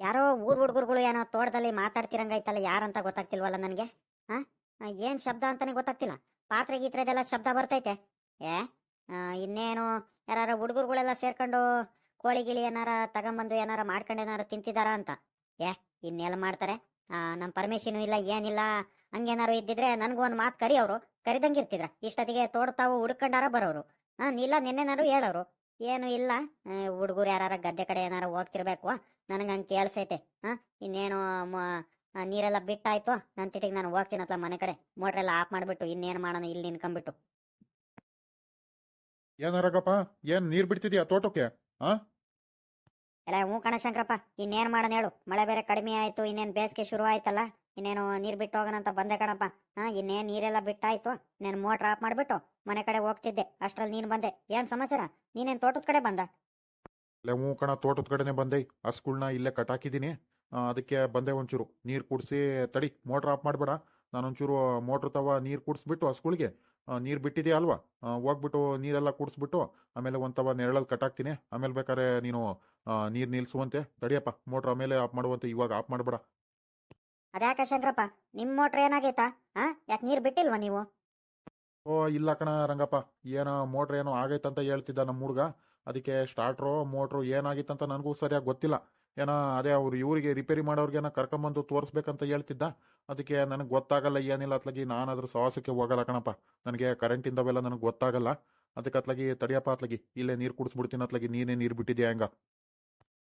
ಯಾರೋ ಊರ್ ಹುಡುಗರುಗಳು ಏನೋ ತೋಟದಲ್ಲಿ ಮಾತಾಡ್ತಿರಂಗೈತಲ್ಲ ಯಾರಂತ ಗೊತ್ತಾಗ್ತಿಲ್ವಲ್ಲ ನನಗೆ? ಹಾ ಏನ್ ಶಬ್ದ ಅಂತಾನೆ ಗೊತ್ತಾಗ್ತಿಲ್ಲ. ಪಾತ್ರೆ ಗೀತ್ರೆದೆಲ್ಲ ಶಬ್ದ ಬರ್ತೈತೆ. ಏ? ಇನ್ನೇನು ಯಾರು ಹುಡುಗರುಗಳೆಲ್ಲ ಸೇರ್ಕೊಂಡು ಕೋಳಿ ಗಿಳಿ ಏನಾರ ತಗೊಂಬಂದು ಏನಾರ ಮಾಡ್ಕೊಂಡು ಏನಾರ ತಿಂತಿದಾರ ಅಂತ? ಏ, ಇನ್ನೆಲ್ಲ ಮಾಡ್ತಾರೆ? ನಮ್ ಪರ್ಮಿಷನ್ ಇಲ್ಲ, ಏನಿಲ್ಲ, ಹಂಗೇನಾರು ಇದ್ದಿದ್ರೆ ನನಗೂ ಒಂದು ಮಾತು ಕರಿ ಅವರು. ಕರಿದಂಗೆ ಇರ್ತಿದ್ರ ಇಷ್ಟೊತ್ತಿಗೆ ತೋಟ ತಾವು ಹುಡ್ಕೊಂಡಾರ ಬರೋರು. ಹಾ ಇಲ್ಲ ನಿನ್ನೆನಾರು ಹೇಳೋರು. ಏನು ಇಲ್ಲ. ಹುಡುಗರು ಯಾರು ಗದ್ದೆ ಕಡೆ ಏನಾರ ಹೋಗ್ತಿರ್ಬೇಕು. ನನಗೆ ಹಂಗೆ ಕೇಳಿಸೈತೆ. ಹಾಂ ಇನ್ನೇನು ನೀರೆಲ್ಲ ಬಿಟ್ಟಾಯ್ತು? ನನ್ನ ತಿಟ್ಟಿಗೆ ನಾನು ಹೋಗ್ತೀನತ್ಲ ಮನೆ ಕಡೆ. ಮೋಟ್ರೆಲ್ಲ ಆಫ್ ಮಾಡಿಬಿಟ್ಟು ಇನ್ನೇನು ಮಾಡೋಣ ಇಲ್ಲಿ ನಿನ್ಕೊಂಬಿಟ್ಟು ಏನಾರಪ್ಪ ಏನ್ ನೀರ್ ಬಿಡ್ತಿದ್ಯಾ ತೋಟಕ್ಕೆ? ಎಲ್ಲ ಹ್ಞೂ ಕಣ ಶಂಕರಪ್ಪ ಇನ್ನೇನು ಮಾಡೋಣ ಹೇಳು. ಮಳೆ ಬೇರೆ ಕಡಿಮೆ ಆಯ್ತು ಇನ್ನೇನು ಬೇಸಿಗೆ ಶುರು ಆಯ್ತಲ್ಲ? ಇನ್ನೇನು ನೀರು ಬಿಟ್ಟು ಹೋಗೋಣ ಅಂತ ಬಂದೆ ಕಣಪ್ಪ. ಹಾ ಇನ್ನೇನು ನೀರೆಲ್ಲ ಬಿಟ್ಟಾಯ್ತು ನೀನ್ ಮೋಟ್ರ್ ಆಫ್ ಮಾಡಿಬಿಟ್ಟು ಮನೆ ಕಡೆ ಹೋಗ್ತಿದ್ದೆ. ಅಷ್ಟ್ರಲ್ಲಿ ನೀನು ಬಂದೆ. ಏನು ಸಮಾಚಾರ? ನೀನೇನು ತೋಟದ ಕಡೆ ಬಂದ? ಅಲ್ಲೇ ಹ್ಞೂ ಕಣ ತೋಟದ ಕಡೆನೆ ಬಂದೆ. ಹಸ್ಗಳ್ನ ಇಲ್ಲೇ ಕಟ್ಟಾಕಿದ್ದೀನಿ. ಅದಕ್ಕೆ ಬಂದೆ ಒಂಚೂರು. ನೀರು ಕುಡಿಸಿ ತಡಿ ಮೋಟ್ರ್ ಆಫ್ ಮಾಡಬೇಡ. ನಾನೊಂಚೂರು ಮೋಟ್ರ್ ತವ ನೀರು ಕುಡಿಸ್ಬಿಟ್ಟು ಹಸ್ಗಳಿಗೆ ನೀರು ಬಿಟ್ಟಿದೆಯಾ ಅಲ್ವಾ? ಹೋಗ್ಬಿಟ್ಟು ನೀರೆಲ್ಲ ಕುಡಿಸ್ಬಿಟ್ಟು ಆಮೇಲೆ ಒಂದು ತವ ನೆರಳಲ್ಲಿ ಕಟ್ಟಾಕ್ತೀನಿ. ಆಮೇಲೆ ಬೇಕಾದ್ರೆ ನೀನು ನೀರು ನಿಲ್ಲಿಸುವಂತೆ ತಡಿಯಪ್ಪ ಮೋಟ್ರ್ ಆಮೇಲೆ ಆಫ್ ಮಾಡುವಂತೆ. ಇವಾಗ ಆಫ್ ಮಾಡಬೇಡ. ಅದ್ಯಾಕೆ ಶಂಕರಪ್ಪ ನಿಮ್ಮ ಮೋಟ್ರ್ ಏನಾಗೈತಾ? ಹಾ ಯಾಕೆ ನೀರು ಬಿಟ್ಟಿಲ್ವಾ ನೀವು? ಓ ಇಲ್ಲ ಕಣ ರಂಗಪ್ಪ. ಏನೋ ಮೋಟ್ರ್ ಏನೋ ಆಗೈತಂತ ಹೇಳ್ತಿದ್ದ ನಮ್ಮ ಹುಡುಗ. ಅದಕ್ಕೆ ಸ್ಟಾರ್ಟ್ರು ಮೋಟ್ರು ಏನಾಗಿತ್ತಂತ ನನಗೂ ಸರಿಯಾಗಿ ಗೊತ್ತಿಲ್ಲ. ಏನೋ ಅದೇ ಅವ್ರು ಇವರಿಗೆ ರಿಪೇರಿ ಮಾಡೋರಿಗೇನೋ ಕರ್ಕೊಂಬಂದು ತೋರಿಸ್ಬೇಕಂತ ಹೇಳ್ತಿದ್ದ. ಅದಕ್ಕೆ ನನಗೆ ಗೊತ್ತಾಗಲ್ಲ, ಏನಿಲ್ಲ ಅತ್ಲಾಗಿ ನಾನು ಅದ್ರ ಸಾಹಸಕ್ಕೆ ಹೋಗಲ್ಲ ಕಣಪ್ಪ. ನನಗೆ ಕರೆಂಟಿಂದವೆಲ್ಲ ನನಗೆ ಗೊತ್ತಾಗಲ್ಲ. ಅದಕ್ಕೆ ಅತ್ಲಾಗಿ ತಡಿಯಪ್ಪ ಅತ್ಲಾಗಿ, ಇಲ್ಲೇ ನೀರು ಕುಡಿಸ್ಬಿಡ್ತೀನಿ ಅತ್ಲಾಗಿ, ನೀನೇ ನೀರು ಬಿಟ್ಟಿದ್ಯಾ ಹೆಂಗ?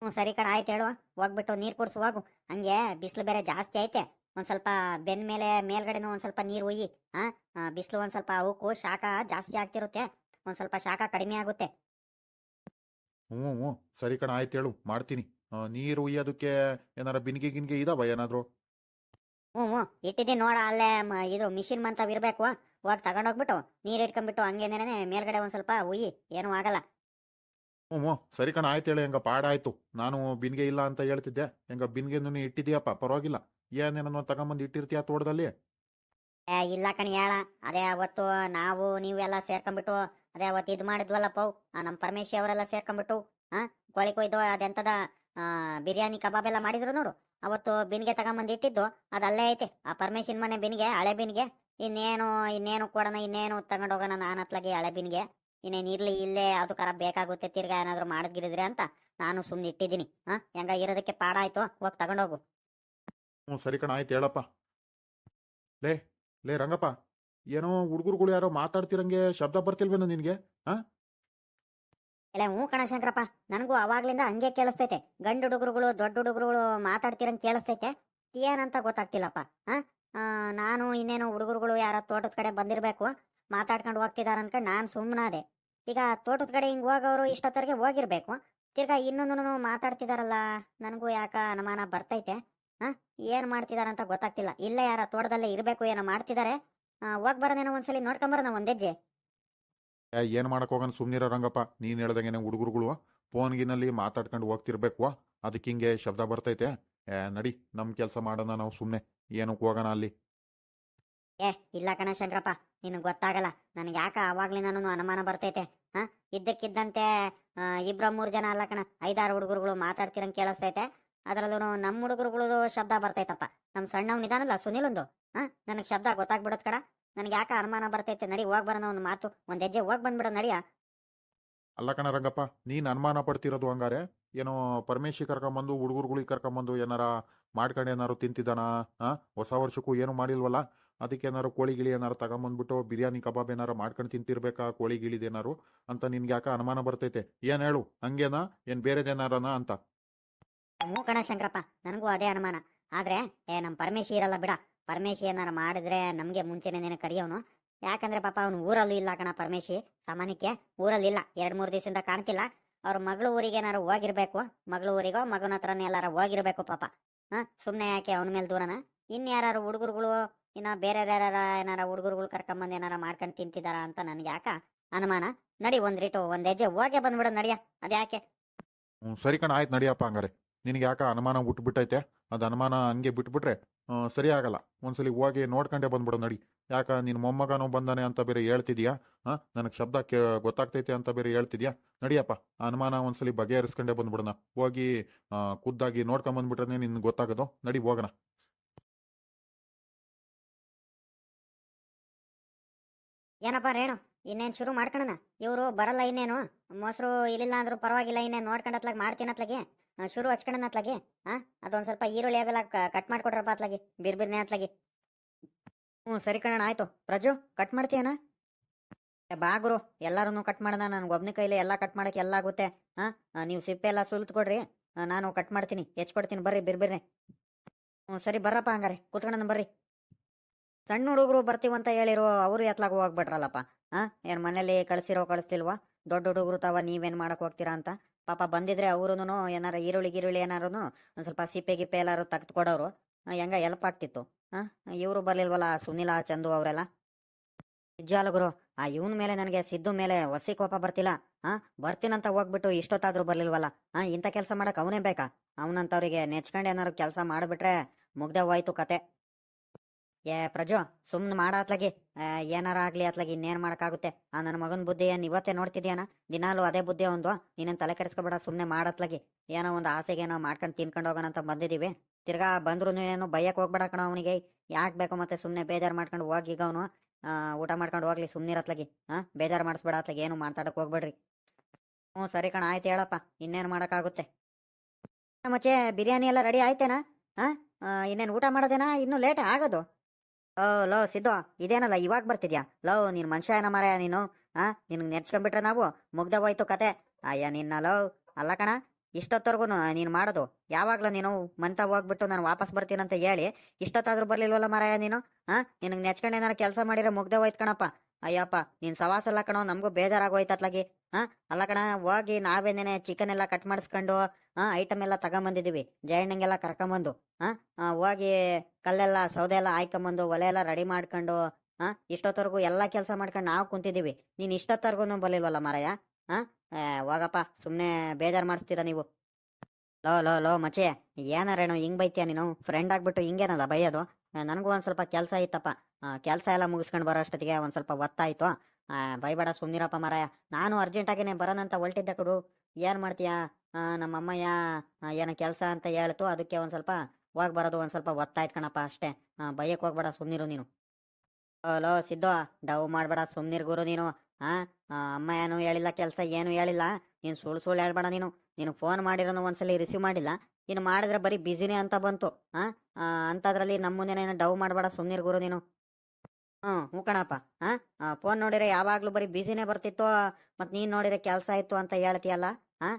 ಹ್ಞೂ ಸರಿ ಕಣ, ಆಯ್ತು ಹೇಳುವ ಹೋಗ್ಬಿಟ್ಟು ನೀರು ಕುಡಿಸು, ಹೋಗು. ಹಂಗೆ ಬಿಸಿಲು ಬೇರೆ ಜಾಸ್ತಿ ಐತೆ. ಒಂದು ಸ್ವಲ್ಪ ಬೆನ್ ಮೇಲೆ, ಮೇಲ್ಗಡೆನೂ ಒಂದು ಸ್ವಲ್ಪ ನೀರು ಒಯ್ಯಿ. ಹಾಂ ಬಿಸಿಲು ಒಂದು ಸ್ವಲ್ಪ ಅವುಕ್ಕೂ ಶಾಖ ಜಾಸ್ತಿ ಆಗ್ತಿರುತ್ತೆ. ಒಂದು ಸ್ವಲ್ಪ ಶಾಖ ಕಡಿಮೆ ಆಗುತ್ತೆ. ಹ್ಞೂ ಹ್ಞೂ. ಸರಿ ಕಣ ಆಯ್ತು ಹೇಳು ಮಾಡ್ತೀನಿ. ನೀರು ಉಯ್ಯೋದಕ್ಕೆ ಏನಾರ ಬಿನ್ಗೆ ಗಿನ್ಗೆ ಇದಾವ ಏನಾದ್ರು? ಹ್ಞೂ ಹ್ಞೂ. ಇಟ್ಟಿದ್ದೀನಿ ನೋಡ ಅಲ್ಲೇ ಇದು ಮಿಷಿನ್ ಮಂತವ್ ಇರಬೇಕು ಹೋಗಿ ತಗೊಂಡೋಗ್ಬಿಟ್ಟು ನೀರು ಇಟ್ಕೊಂಡ್ಬಿಟ್ಟು ಹಂಗೇನೇನೆ ಮೇಲ್ಗಡೆ ಒಂದು ಸ್ವಲ್ಪ ಉಯ್ಯಿ ಏನೂ ಆಗಲ್ಲ. ಹ್ಞೂ ಹ್ಞೂ. ಸರಿ ಕಣ ಆಯ್ತು ಹೇಳಿ ಹೆಂಗ ಪಾಡ ಆಯ್ತು ನಾನು ಬಿನ್ಗೆ ಇಲ್ಲ ಅಂತ ಹೇಳ್ತಿದ್ದೆ. ಹೆಂಗ ಬಿನ್ಗೆನು ಇಟ್ಟಿದ್ಯಪ್ಪ ಪರವಾಗಿಲ್ಲ. ಏನೇನೋ ತಗೊಂಬಂದು ಇಟ್ಟಿರ್ತೀಯ ತೋಟದಲ್ಲಿ? ಏ ಇಲ್ಲ ಕಣಿ ಹೇಳ. ಅದೇ ಅವತ್ತು ನಾವು ನೀವೆಲ್ಲ ಸೇರ್ಕೊಂಡ್ಬಿಟ್ಟು ಅದೇ ಅವತ್ತು ಇದು ಮಾಡಿದ್ವಲ್ಲ ಪೌ ನಮ್ಮ ಪರಮೇಶಿ ಅವರೆಲ್ಲ ಸೇರ್ಕೊಂಡ್ಬಿಟ್ಟು ಹಾ ಕೋಳಿ ಕೊಯ್ದು ಅದೆಂತದ ಬಿರಿಯಾನಿ ಕಬಾಬ್ ಎಲ್ಲ ಮಾಡಿದ್ರು ನೋಡು. ಅವತ್ತು ಬಿನ್ಗೆ ತಗೊಂಬಂದು ಇಟ್ಟಿದ್ದು ಅದಲ್ಲೇ ಐತೆ. ಆ ಪರಮೇಶಿನ ಮನೆ ಬಿನ್ಗೆ ಹಳೆ ಬಿನ್ಗೆ ಇನ್ನೇನು ಇನ್ನೇನು ಕೊಡೋಣ, ಇನ್ನೇನು ತಗೊಂಡು ಹೋಗೋಣ ನಾನು ಅತ್ಲಾಗಿ ಹಳೆ ಬಿನ್ಗೆ ಇನ್ನೇನು ಇರ್ಲಿ, ಇಲ್ಲೇ ಅದು ಕರ ಬೇಕಾಗುತ್ತೆ, ತಿರ್ಗಾ ಏನಾದ್ರು ಮಾಡಿದ್ಗಿರಿದ್ರೆ ಅಂತ ನಾನು ಸುಮ್ಮನೆ ಇಟ್ಟಿದ್ದೀನಿ. ಹಾ ಹೆಂಗ ಇರೋದಕ್ಕೆ ಪಾಡ ಆಯ್ತು, ಹೋಗಿ ತಗೊಂಡೋಗು ಹ್ಞೂ ಸರಿ ಕಣ, ಆಯ್ತು ಹೇಳಪ್ಪ. ಲೇ ಲೇ ರಂಗಪ್ಪ. ಏನೋ ಹುಡುಗರುಗಳು ಯಾರೋ ಮಾತಾಡ್ತಿರಂಗೆ ಶಬ್ದ ಬರ್ತಿಲ್ವೇನೋ ನಿನಗೆ ಇಲ್ಲ ಹ್ಞೂ ಕಣಶಂಕರಪ್ಪ ನನಗೂ ಅವಾಗ್ಲಿಂದ ಹಂಗೆ ಕೇಳಿಸ್ತೈತೆ. ಗಂಡು ಹುಡುಗರುಗಳು, ದೊಡ್ಡ ಹುಡುಗರುಗಳು ಮಾತಾಡ್ತಿರಂಗೆ ಕೇಳಿಸ್ತೈತೆ. ಏನಂತ ಗೊತ್ತಾಗ್ತಿಲ್ಲಪ್ಪ ಹಾ ನಾನು ಇನ್ನೇನು ಹುಡುಗರುಗಳು ಯಾರೋ ತೋಟದ ಕಡೆ ಬಂದಿರಬೇಕು, ಮಾತಾಡ್ಕೊಂಡು ಹೋಗ್ತಿದಾರ ಅನ್ಕೊಂಡು ನಾನು ಸುಮ್ಮನಾದೆ ಈಗ ತೋಟದ ಕಡೆ ಹಿಂಗೆ ಹೋಗೋರು ಇಷ್ಟೊತ್ತರಿಗೆ ಹೋಗಿರ್ಬೇಕು. ತಿರ್ಗಾ ಇನ್ನೊಂದು ಮಾತಾಡ್ತಿದಾರಲ್ಲ, ನನಗೂ ಯಾಕ ಅನುಮಾನ ಬರ್ತೈತೆ ಹಾ ಏನು ಮಾಡ್ತಿದಾರಂತ ಗೊತ್ತಾಗ್ತಿಲ್ಲ. ಇಲ್ಲೇ ಯಾರ ತೋಟದಲ್ಲೇ ಇರಬೇಕು, ಏನೋ ಮಾಡ್ತಿದ್ದಾರೆ ಹೋಗಿ ಬರೋದೇನೋ ಒಂದ್ಸಲಿ ನೋಡ್ಕೊಂಬರೋಣ ಒಂದೆಜ್ಜೆ ಏನು ಮಾಡಕ್ ಹೋಗೋಣ ಸುಮ್ಮನಿರೋ ರಂಗಪ್ಪ ನೀನು ಹೇಳ್ದಂಗೆ ಹುಡುಗರುಗಳು. ಫೋನ್ಗಿನಲ್ಲಿ ಮಾತಾಡ್ಕೊಂಡು ಹೋಗ್ತಿರ್ಬೇಕು ಅದಕ್ಕೆ ಹಿಂಗೆ ಶಬ್ದ ಬರ್ತೈತೆ. ಏ ನಡಿ ನಮ್ಮ ಕೆಲಸ ಮಾಡೋಣ ನಾವು ಸುಮ್ಮನೆ ಏನಕ್ಕೆ ಹೋಗೋಣ ಅಲ್ಲಿ. ಏ ಇಲ್ಲ ಕಣ ಶಂಕರಪ್ಪ ನಿನಗೆ ಗೊತ್ತಾಗಲ್ಲ. ನನಗೆ ಯಾಕ ಅವಾಗ್ಲಿಂದನೂ ಅನುಮಾನ ಬರ್ತೈತೆ. ಹಾ? ಇದ್ದಕ್ಕಿದ್ದಂತೆ ಇಬ್ಬರ ಇಬ್ರ ಮೂರು ಜನ ಅಲ್ಲ ಕಣ ಐದಾರು ಹುಡುಗರುಗಳು ಮಾತಾಡ್ತಿರಂಗ್ ಕೇಳಿಸ್ತೈತೆ. ಅದರಲ್ಲೂ ನಮ್ಮ ಹುಡುಗರುಗಳು ಶಬ್ದ ಬರ್ತೈತಪ್ಪ. ನಮ್ಮ ಸಣ್ಣವ್ ನಿಧಾನಲ್ಲ, ಸುನಿಲೊಂದು. ಹಾ, ನನಗೆ ಶಬ್ದ ಗೊತ್ತಾಗ್ಬಿಡತ್ ಕಡ. ನನಗೆ ಯಾಕ ಅನುಮಾನ ಬರ್ತೈತೆ? ನಡಿ, ಹೋಗಿ ಬರೋಣ ಒಂದು ಮಾತು. ಒಂದು ಹೆಜ್ಜೆ ಹೋಗಿ ಬಂದ್ಬಿಡ, ನಡಿಯ. ಅಲ್ಲ ಕಣ ರಂಗಪ್ಪ, ನೀನು ಅನುಮಾನ ಪಡ್ತಿರೋದು ಹಂಗಾರೆ? ಏನೋ ಪರಮೇಶಿ ಕರ್ಕೊಂಬಂದು, ಹುಡುಗರುಗಳಿಗೆ ಕರ್ಕೊಂಬಂದು ಏನಾರ ಮಾಡ್ಕೊಂಡು ಏನಾರು ತಿಂತಿದ್ದಾನ? ಹೊಸ ವರ್ಷಕ್ಕೂ ಏನು ಮಾಡಿಲ್ವಲ್ಲ? ಅದಕ್ಕೆ ಏನಾರು ಕೋಳಿ ಗಿಳಿ ಏನಾರು ತಗೊಂಬಂದ್ಬಿಟ್ಟು ಬಿರಿಯಾನಿ ಕಬಾಬ್ ಏನಾರು ಮಾಡ್ಕೊಂಡು ತಿಂತಿರ್ಬೇಕಾ ಕೋಳಿ ಗಿಳಿದೇನಾರು ಅಂತ ನಿನ್ಗೆ ಯಾಕೆ ಅನುಮಾನ ಬರ್ತೈತೆ? ಏನು ಹೇಳು? ಹಂಗೇನಾ? ಏನು ಬೇರೆದೇನಾರನ ಅಂತ. ಹ್ಞೂ ಕಣ ಶಂಕರಪ್ಪ, ನನಗೂ ಅದೇ ಅನುಮಾನ. ಆದ್ರೆ, ಏ ನಮ್ಮ ಪರಮೇಶಿ ಇರಲ್ಲ ಬಿಡ. ಪರಮೇಶಿ ಏನಾರು ಮಾಡಿದ್ರೆ ನಮಗೆ ಮುಂಚೆನೇ ಕರಿಯೋನು. ಯಾಕಂದ್ರೆ ಪಾಪ ಅವನು ಊರಲ್ಲೂ ಇಲ್ಲ ಕಣ ಪರಮೇಶಿ. ಸಾಮಾನ್ಯಕ್ಕೆ ಊರಲ್ಲಿ ಇಲ್ಲ. ಎರಡು ಮೂರು ದಿವಸದಿಂದ ಕಾಣ್ತಿಲ್ಲ. ಅವ್ರ ಮಗಳು ಊರಿಗೆ ಏನಾರು ಹೋಗಿರ್ಬೇಕು, ಮಗಳು ಊರಿಗೋ, ಮಗನ ಹತ್ರನೇ ಎಲ್ಲಾರ ಹೋಗಿರ್ಬೇಕು ಪಾಪ. ಹಾ ಸುಮ್ಮನೆ ಯಾಕೆ ಅವನ ಮೇಲೆ ದೂರನ? ಇನ್ಯಾರು ಹುಡುಗರುಗಳು, ಇನ್ನ ಬೇರೆ ಬೇರೆ ಏನಾರ ಹುಡುಗರುಗಳು ಕರ್ಕೊಂಬಂದು ಏನಾರ ಮಾಡ್ಕೊಂಡು ತಿಂತಿದಾರ ಅಂತ ನನ್ಗೆ ಯಾಕ ಅನುಮಾನ? ನಡಿ ಒಂದ್ ರೀಟು, ಒಂದ್ ಹೆಜ್ಜೆ ಹೋಗೇ ಬಂದ್ಬಿಡ ನಡಿಯ. ಅದ್ಯಾಕೆ? ಸರಿ ಕಣ, ಆಯ್ತು, ನಡಿಯಪ್ಪ ಹಂಗಾರೆ. ನಿನಗೆ ಯಾಕೆ ಅನುಮಾನ ಬಿಟ್ಬಿಟ್ಟೈತೆ ಅದು ಅನುಮಾನ ಹಂಗೆ ಬಿಟ್ಬಿಟ್ರೆ ಸರಿ ಆಗಲ್ಲ. ಒಂದ್ಸಲಿ ಹೋಗಿ ನೋಡ್ಕೊಂಡೆ ಬಂದ್ಬಿಡು ನಡಿ. ಯಾಕ ನಿನ್ನ ಮೊಮ್ಮಗನೂ ಬಂದಾನೆ ಅಂತ ಬೇರೆ ಹೇಳ್ತಿದ್ಯಾ? ಹಾಂ ನನಗೆ ಶಬ್ದ ಕೇ, ಗೊತ್ತಾಗ್ತೈತೆ ಅಂತ ಬೇರೆ ಹೇಳ್ತಿದ್ಯಾ? ನಡಿಯಪ್ಪ, ಅನುಮಾನ ಒಂದ್ಸಲಿ ಬಗೆಹರಿಸ್ಕೊಂಡೆ ಬಂದ್ಬಿಡೋಣ. ಹೋಗಿ ಖುದ್ದಾಗಿ ನೋಡ್ಕೊಂಬಂದ್ಬಿಟ್ರೆ ನಿನ್ಗೆ ಗೊತ್ತಾಗೋದು. ನಡಿ, ಹೋಗೋಣ. ಏನಪ್ಪ ರೇಣು, ಇನ್ನೇನು ಶುರು ಮಾಡ್ಕೊಳ್ಳೋಣ ಇವರು ಬರಲ್ಲ ಇನ್ನೇನು? ಮೊಸರು ಇಲ್ಲಿಲ್ಲ ಅಂದ್ರೂ ಪರವಾಗಿಲ್ಲ, ಇನ್ನೇನು ನೋಡ್ಕೊಂಡತ್ಲಾಗ ಮಾಡ್ತೀನತ್ಲಾಗೆ? ಶುರು ಹಚ್ಕಣ ಅತ್ಲಾಗಿ. ಹಾ ಅದೊಂದು ಸ್ವಲ್ಪ ಈರುಳ್ಳಿ ಅವೆಲ್ಲ ಕಟ್ ಮಾಡ್ಕೊಡ್ರಪ್ಪ ಅತ್ಲಾಗಿ. ಬಿರ್ಬಿರ್ನೆ ಅತ್ಲಾಗಿ. ಹ್ಞೂ ಸರಿ ಕಣಣ್ಣ, ಆಯ್ತು. ಪ್ರಜು ಕಟ್ ಮಾಡ್ತೀಯಣ ಬಾ ಗುರು. ಎಲ್ಲರೂ ಕಟ್ ಮಾಡೋಣ ನನಗೆ ಒಬ್ಬನ ಕೈಲಿ ಎಲ್ಲ ಕಟ್ ಮಾಡಕ್ಕೆ ಎಲ್ಲ ಆಗುತ್ತೆ. ಹಾಂ ನೀವು ಸಿಪ್ಪೆ ಎಲ್ಲ ಸುಲ್ತು ಕೊಡ್ರಿ. ನಾನು ಕಟ್ ಮಾಡ್ತೀನಿ. ಹೆಚ್ಕೊಡ್ತೀನಿ ಬರ್ರಿ ಬಿರ್ಬಿರ್ನೆ ಹ್ಞೂ ಸರಿ ಬರ್ರಪ್ಪ ಹಂಗಾರೆ. ಕೂತ್ಕೊಳ್ಳೋಣ ಬರ್ರಿ. ಸಣ್ಣ ಹುಡುಗರು ಬರ್ತೀವಂತ ಹೇಳಿರೋ ಅವರು ಎತ್ಲಾಗ ಹೋಗ್ಬಿಟ್ರಲ್ಲಪ್ಪ. ಹಾ ಏನ್ ಮನೇಲಿ ಕಳ್ಸಿರೋ ಕಳಿಸ್ತಿಲ್ವಾ? ದೊಡ್ಡ ಹುಡುಗರು ತಾವ, ನೀವೇನು ಮಾಡಕ್ ಹೋಗ್ತೀರಾ ಅಂತ. ಪಾಪ ಬಂದಿದ್ರೆ ಅವ್ರೂನು ಏನಾರ ಈರುಳ್ಳಿ ಗಿರುಳ್ಳಿ ಏನಾರು ಒಂದು ಸ್ವಲ್ಪ ಸಿಪ್ಪೆ ಗಿಪ್ಪೆ ಎಲ್ಲಾರು ತೆಗ್ದು ಕೊಡೋರು ಆ, ಹೆಂಗ ಎಲ್ಪ್ ಆಗ್ತಿತ್ತು. ಹಾ ಇವರು ಬರ್ಲಿಲ್ವಲ್ಲ ಸುನಿಲ ಚಂದು ಅವರೆಲ್ಲ? ನಿಜವಾಗ್ಲೂ ಗುರು ಆ ಇವನ್ ಮೇಲೆ ನನಗೆ ಸಿದ್ದು ಮೇಲೆ ಹೊಸಿ ಕೋಪ ಬರ್ತಿಲ್ಲ. ಹಾ ಬರ್ತೀನಂತ ಹೋಗ್ಬಿಟ್ಟು ಇಷ್ಟೊತ್ತಾದ್ರೂ ಬರ್ಲಿಲ್ವಲ್ಲ? ಹಾ ಇಂಥ ಕೆಲಸ ಮಾಡಕ್ ಅವನೇ ಬೇಕಾ? ಅವನಂತವ್ರಿಗೆ ನೆಚ್ಕೊಂಡು ಏನಾರು ಕೆಲಸ ಮಾಡಿಬಿಟ್ರೆ ಮುಗ್ದೆ ಹೋಯ್ತು ಕತೆ. ಏ ಪ್ರಜೋ, ಸುಮ್ನೆ ಮಾಡತ್ಲಾಗಿ ಏನಾರ ಆಗ್ಲಿ ಅತ್ಲಾಗಿ, ಇನ್ನೇನ್ ಮಾಡಕ್ಕಾಗುತ್ತೆ? ಆ ನನ್ನ ಮಗನ ಬುದ್ಧಿ ಏನ್ ಇವತ್ತೇ ನೋಡ್ತಿದ್ಯಾನ? ದಿನಾಲು ಅದೇ ಬುದ್ಧಿ ಒಂದು ನೀನೇನ್ ತಲೆ ಕೆಡಿಸ್ಕೊಬೇಡ, ಸುಮ್ನೆ ಮಾಡತ್ಲಾಗಿ ಏನೋ ಒಂದು ಆಸೆಗೆ ಏನೋ ಮಾಡ್ಕೊಂಡು ತಿನ್ಕೊಂಡು ಹೋಗೋಣ ಅಂತ ಬಂದಿದೀವಿ. ತಿರ್ಗಾ ಬಂದ್ರು ಏನು ಬಯ್ಯಕ್ ಹೋಗ್ಬೇಡ ಕಣ ಅವನಿಗೆ. ಯಾಕೆ ಬೇಕು ಮತ್ತೆ ಸುಮ್ನೆ ಬೇಜಾರ್ ಮಾಡ್ಕೊಂಡು ಹೋಗಿ ಈಗ ಅವನು? ಊಟ ಮಾಡ್ಕೊಂಡು ಹೋಗ್ಲಿ, ಸುಮ್ನೆ ಇರತ್ಲಾಗಿ ಹಾ ಬೇಜಾರ್ ಮಾಡಿಸ್ಬೇಡ ಅತ್ಲಾಗಿ, ಏನು ಮಾತಾಡಕ್ ಹೋಗ್ಬೇಡ್ರಿ. ಹ್ಞೂ, ಸರಿ ಕಣ, ಆಯ್ತು ಹೇಳಪ್ಪ. ಇನ್ನೇನು ಮಾಡೋಕ್ಕಾಗುತ್ತೆ? ಮಚ್ಚೆ, ಬಿರಿಯಾನಿ ಎಲ್ಲ ರೆಡಿ ಆಯ್ತೇನಾ? ಹಾ ಇನ್ನೇನು ಊಟ ಮಾಡೋದೇನಾ? ಇನ್ನೂ ಲೇಟ್ ಆಗೋದು. ಓ, ಲೋ, ಸಿದ್ದು, ಇದೇನಲ್ಲ, ಇವಾಗ ಬರ್ತಿದ್ಯಾ? ಲೋ, ನೀನು ಮನುಷ್ಯ ಏನ ಮಾರಾಯ ನೀನು, ಆ? ನಿನ್ಗೆ ನೆಚ್ಕೊಂಡ್ಬಿಟ್ರೆ ನಾವು ಮುಗ್ದ ಹೋಯ್ತು ಕತೆ. ಅಯ್ಯ, ನಿನ್ನ ಲೋ, ಅಲ್ಲ ಕಣ ಇಷ್ಟೊತ್ತವರೆಗೂ ನೀನು ಮಾಡೋದು. ಯಾವಾಗ್ಲೂ ನೀನು ಮಂತ ಹೋಗ್ಬಿಟ್ಟು ನಾನು ವಾಪಸ್ ಬರ್ತೀನಂತ ಹೇಳಿ, ಇಷ್ಟೊತ್ತಾದ್ರೂ ಬರ್ಲಿಲ್ವಲ್ಲ ಮಾರಾಯ ನೀನು, ಆ? ನಿನಗೆ ನೆಚ್ಕೊಂಡು ಏನಾರ ಕೆಲಸ ಮಾಡಿದ್ರೆ ಮುಗ್ದೆ ಹೋಯ್ತು ಕಣಪ್ಪ. ಅಯ್ಯಪ್ಪ, ನೀನ್ ಸವಾಸ ಎಲ್ಲ ಕಣೋ, ನಮಗೂ ಬೇಜಾರಾಗೋಯ್ತತ್ಲಾಗಿ. ಹಾ? ಅಲ್ಲ ಕಣ, ಹೋಗಿ ನಾವೇನೇನೆ ಚಿಕನ್ ಎಲ್ಲ ಕಟ್ ಮಾಡಿಸ್ಕೊಂಡು, ಹಾ ಐಟಮ್ ಎಲ್ಲ ತಗೊಂಬಂದಿದೀವಿ. ಜಯಣ್ಣಂಗೆಲ್ಲ ಕರ್ಕೊಂಬಂದು, ಹಾ? ಹೋಗಿ ಕಲ್ಲೆಲ್ಲ, ಸೌದೆ ಎಲ್ಲ ಆಯ್ಕೊಂಬಂದು ಒಲೆ ಎಲ್ಲ ರೆಡಿ ಮಾಡ್ಕೊಂಡು, ಹಾ? ಇಷ್ಟೊತ್ತವರೆಗೂ ಎಲ್ಲ ಕೆಲಸ ಮಾಡ್ಕೊಂಡು ನಾವು ಕುಂತಿದೀವಿ. ನೀನ್ ಇಷ್ಟೊತ್ತವರೆಗೂ ಬಲಿಲ್ವಲ್ಲ ಮಾರಾಯ? ಹಾ? ಹೋಗಪ್ಪ, ಸುಮ್ನೆ ಬೇಜಾರ್ ಮಾಡಿಸ್ತೀರಾ ನೀವು. ಲೋ ಲೋ ಲೋ ಮಚೆ ಏನಾರೇನು ಹಿಂಗ್ ಬೈತೀಯ ನೀನು? ಫ್ರೆಂಡ್ ಆಗ್ಬಿಟ್ಟು ಹಿಂಗೇನಲ್ಲ ಬೈಯೋದು? ನನಗೂ ಒಂದ್ ಸ್ವಲ್ಪ ಕೆಲಸ ಇತ್ತಪ್ಪ. ಕೆಲಸ ಎಲ್ಲ ಮುಗಿಸ್ಕೊಂಡು ಬರೋ ಅಷ್ಟೊತ್ತಿಗೆ ಒಂದ್ ಸ್ವಲ್ಪ ಒತ್ತಾಯ್ತು ಬೈಬೇಡ ಸುಮ್ನಿರಪ್ಪ ಮಾರಾಯ. ನಾನು ಅರ್ಜೆಂಟಾಗಿನೇ ಬರೋಣಂತ ಹೊಲ್ಟಿದ್ದೆ ಕೊಡು. ಏನ್ ಮಾಡ್ತೀಯಾ? ಆ, ನಮ್ಮ ಅಮ್ಮಯ್ಯ ಆ, ಏನೋ ಕೆಲಸ ಅಂತ ಹೇಳ್ತು. ಅದಕ್ಕೆ ಒಂದು ಸ್ವಲ್ಪ ಹೋಗಿ ಬರೋದು ಒಂದ್ ಸ್ವಲ್ಪ ಒತ್ತಾಯ್ತು ಕಣಪ್ಪ ಅಷ್ಟೇ. ಬೈಯಕ್ಕೆ ಬೈಯಕ್ ಹೋಗ್ಬೇಡ ಸುಮ್ನಿರು ನೀನು. ಹಲೋ ಸಿದ್ದು ಡವ್ ಮಾಡಬೇಡ ಸುಮ್ನಿರ್ ಗುರು ನೀನು. ಆ, ಅಮ್ಮ ಏನು ಹೇಳಿಲ್ಲ ಕೆಲಸ ಏನು ಹೇಳಿಲ್ಲ. ನೀನು ಸುಳ್ಳು ಸುಳ್ಳು ಹೇಳ್ಬೇಡ ನೀನು. ನೀನು ಫೋನ್ ಮಾಡಿರೋನು ಒಂದ್ಸಲಿ ರಿಸೀವ್ ಮಾಡಿಲ್ಲ. ಇನ್ನು ಮಾಡಿದ್ರೆ ಬರೀ ಬಿಸಿನೇ ಅಂತ ಬಂತು. ಆ ಅಂತದ್ರಲ್ಲಿ ನಮ್ಮ ಮುಂದೆನೇನು ಡವ್ ಮಾಡಬೇಡ ಸುಮ್ನಿರ್ ಗುರು ನೀನು. ಹ್ಞೂ ಹ್ಞೂ ಕಣಪ್ಪ ಹಾ ಫೋನ್ ನೋಡಿದ್ರೆ ಯಾವಾಗಲೂ ಬರೀ ಬಿಸಿನೇ ಬರ್ತಿತ್ತು ಮತ್ತು ನೀನು ನೋಡಿದ್ರೆ ಕೆಲಸ ಇತ್ತು ಅಂತ ಹೇಳ್ತೀಯಲ್ಲ? ಹಾಂ?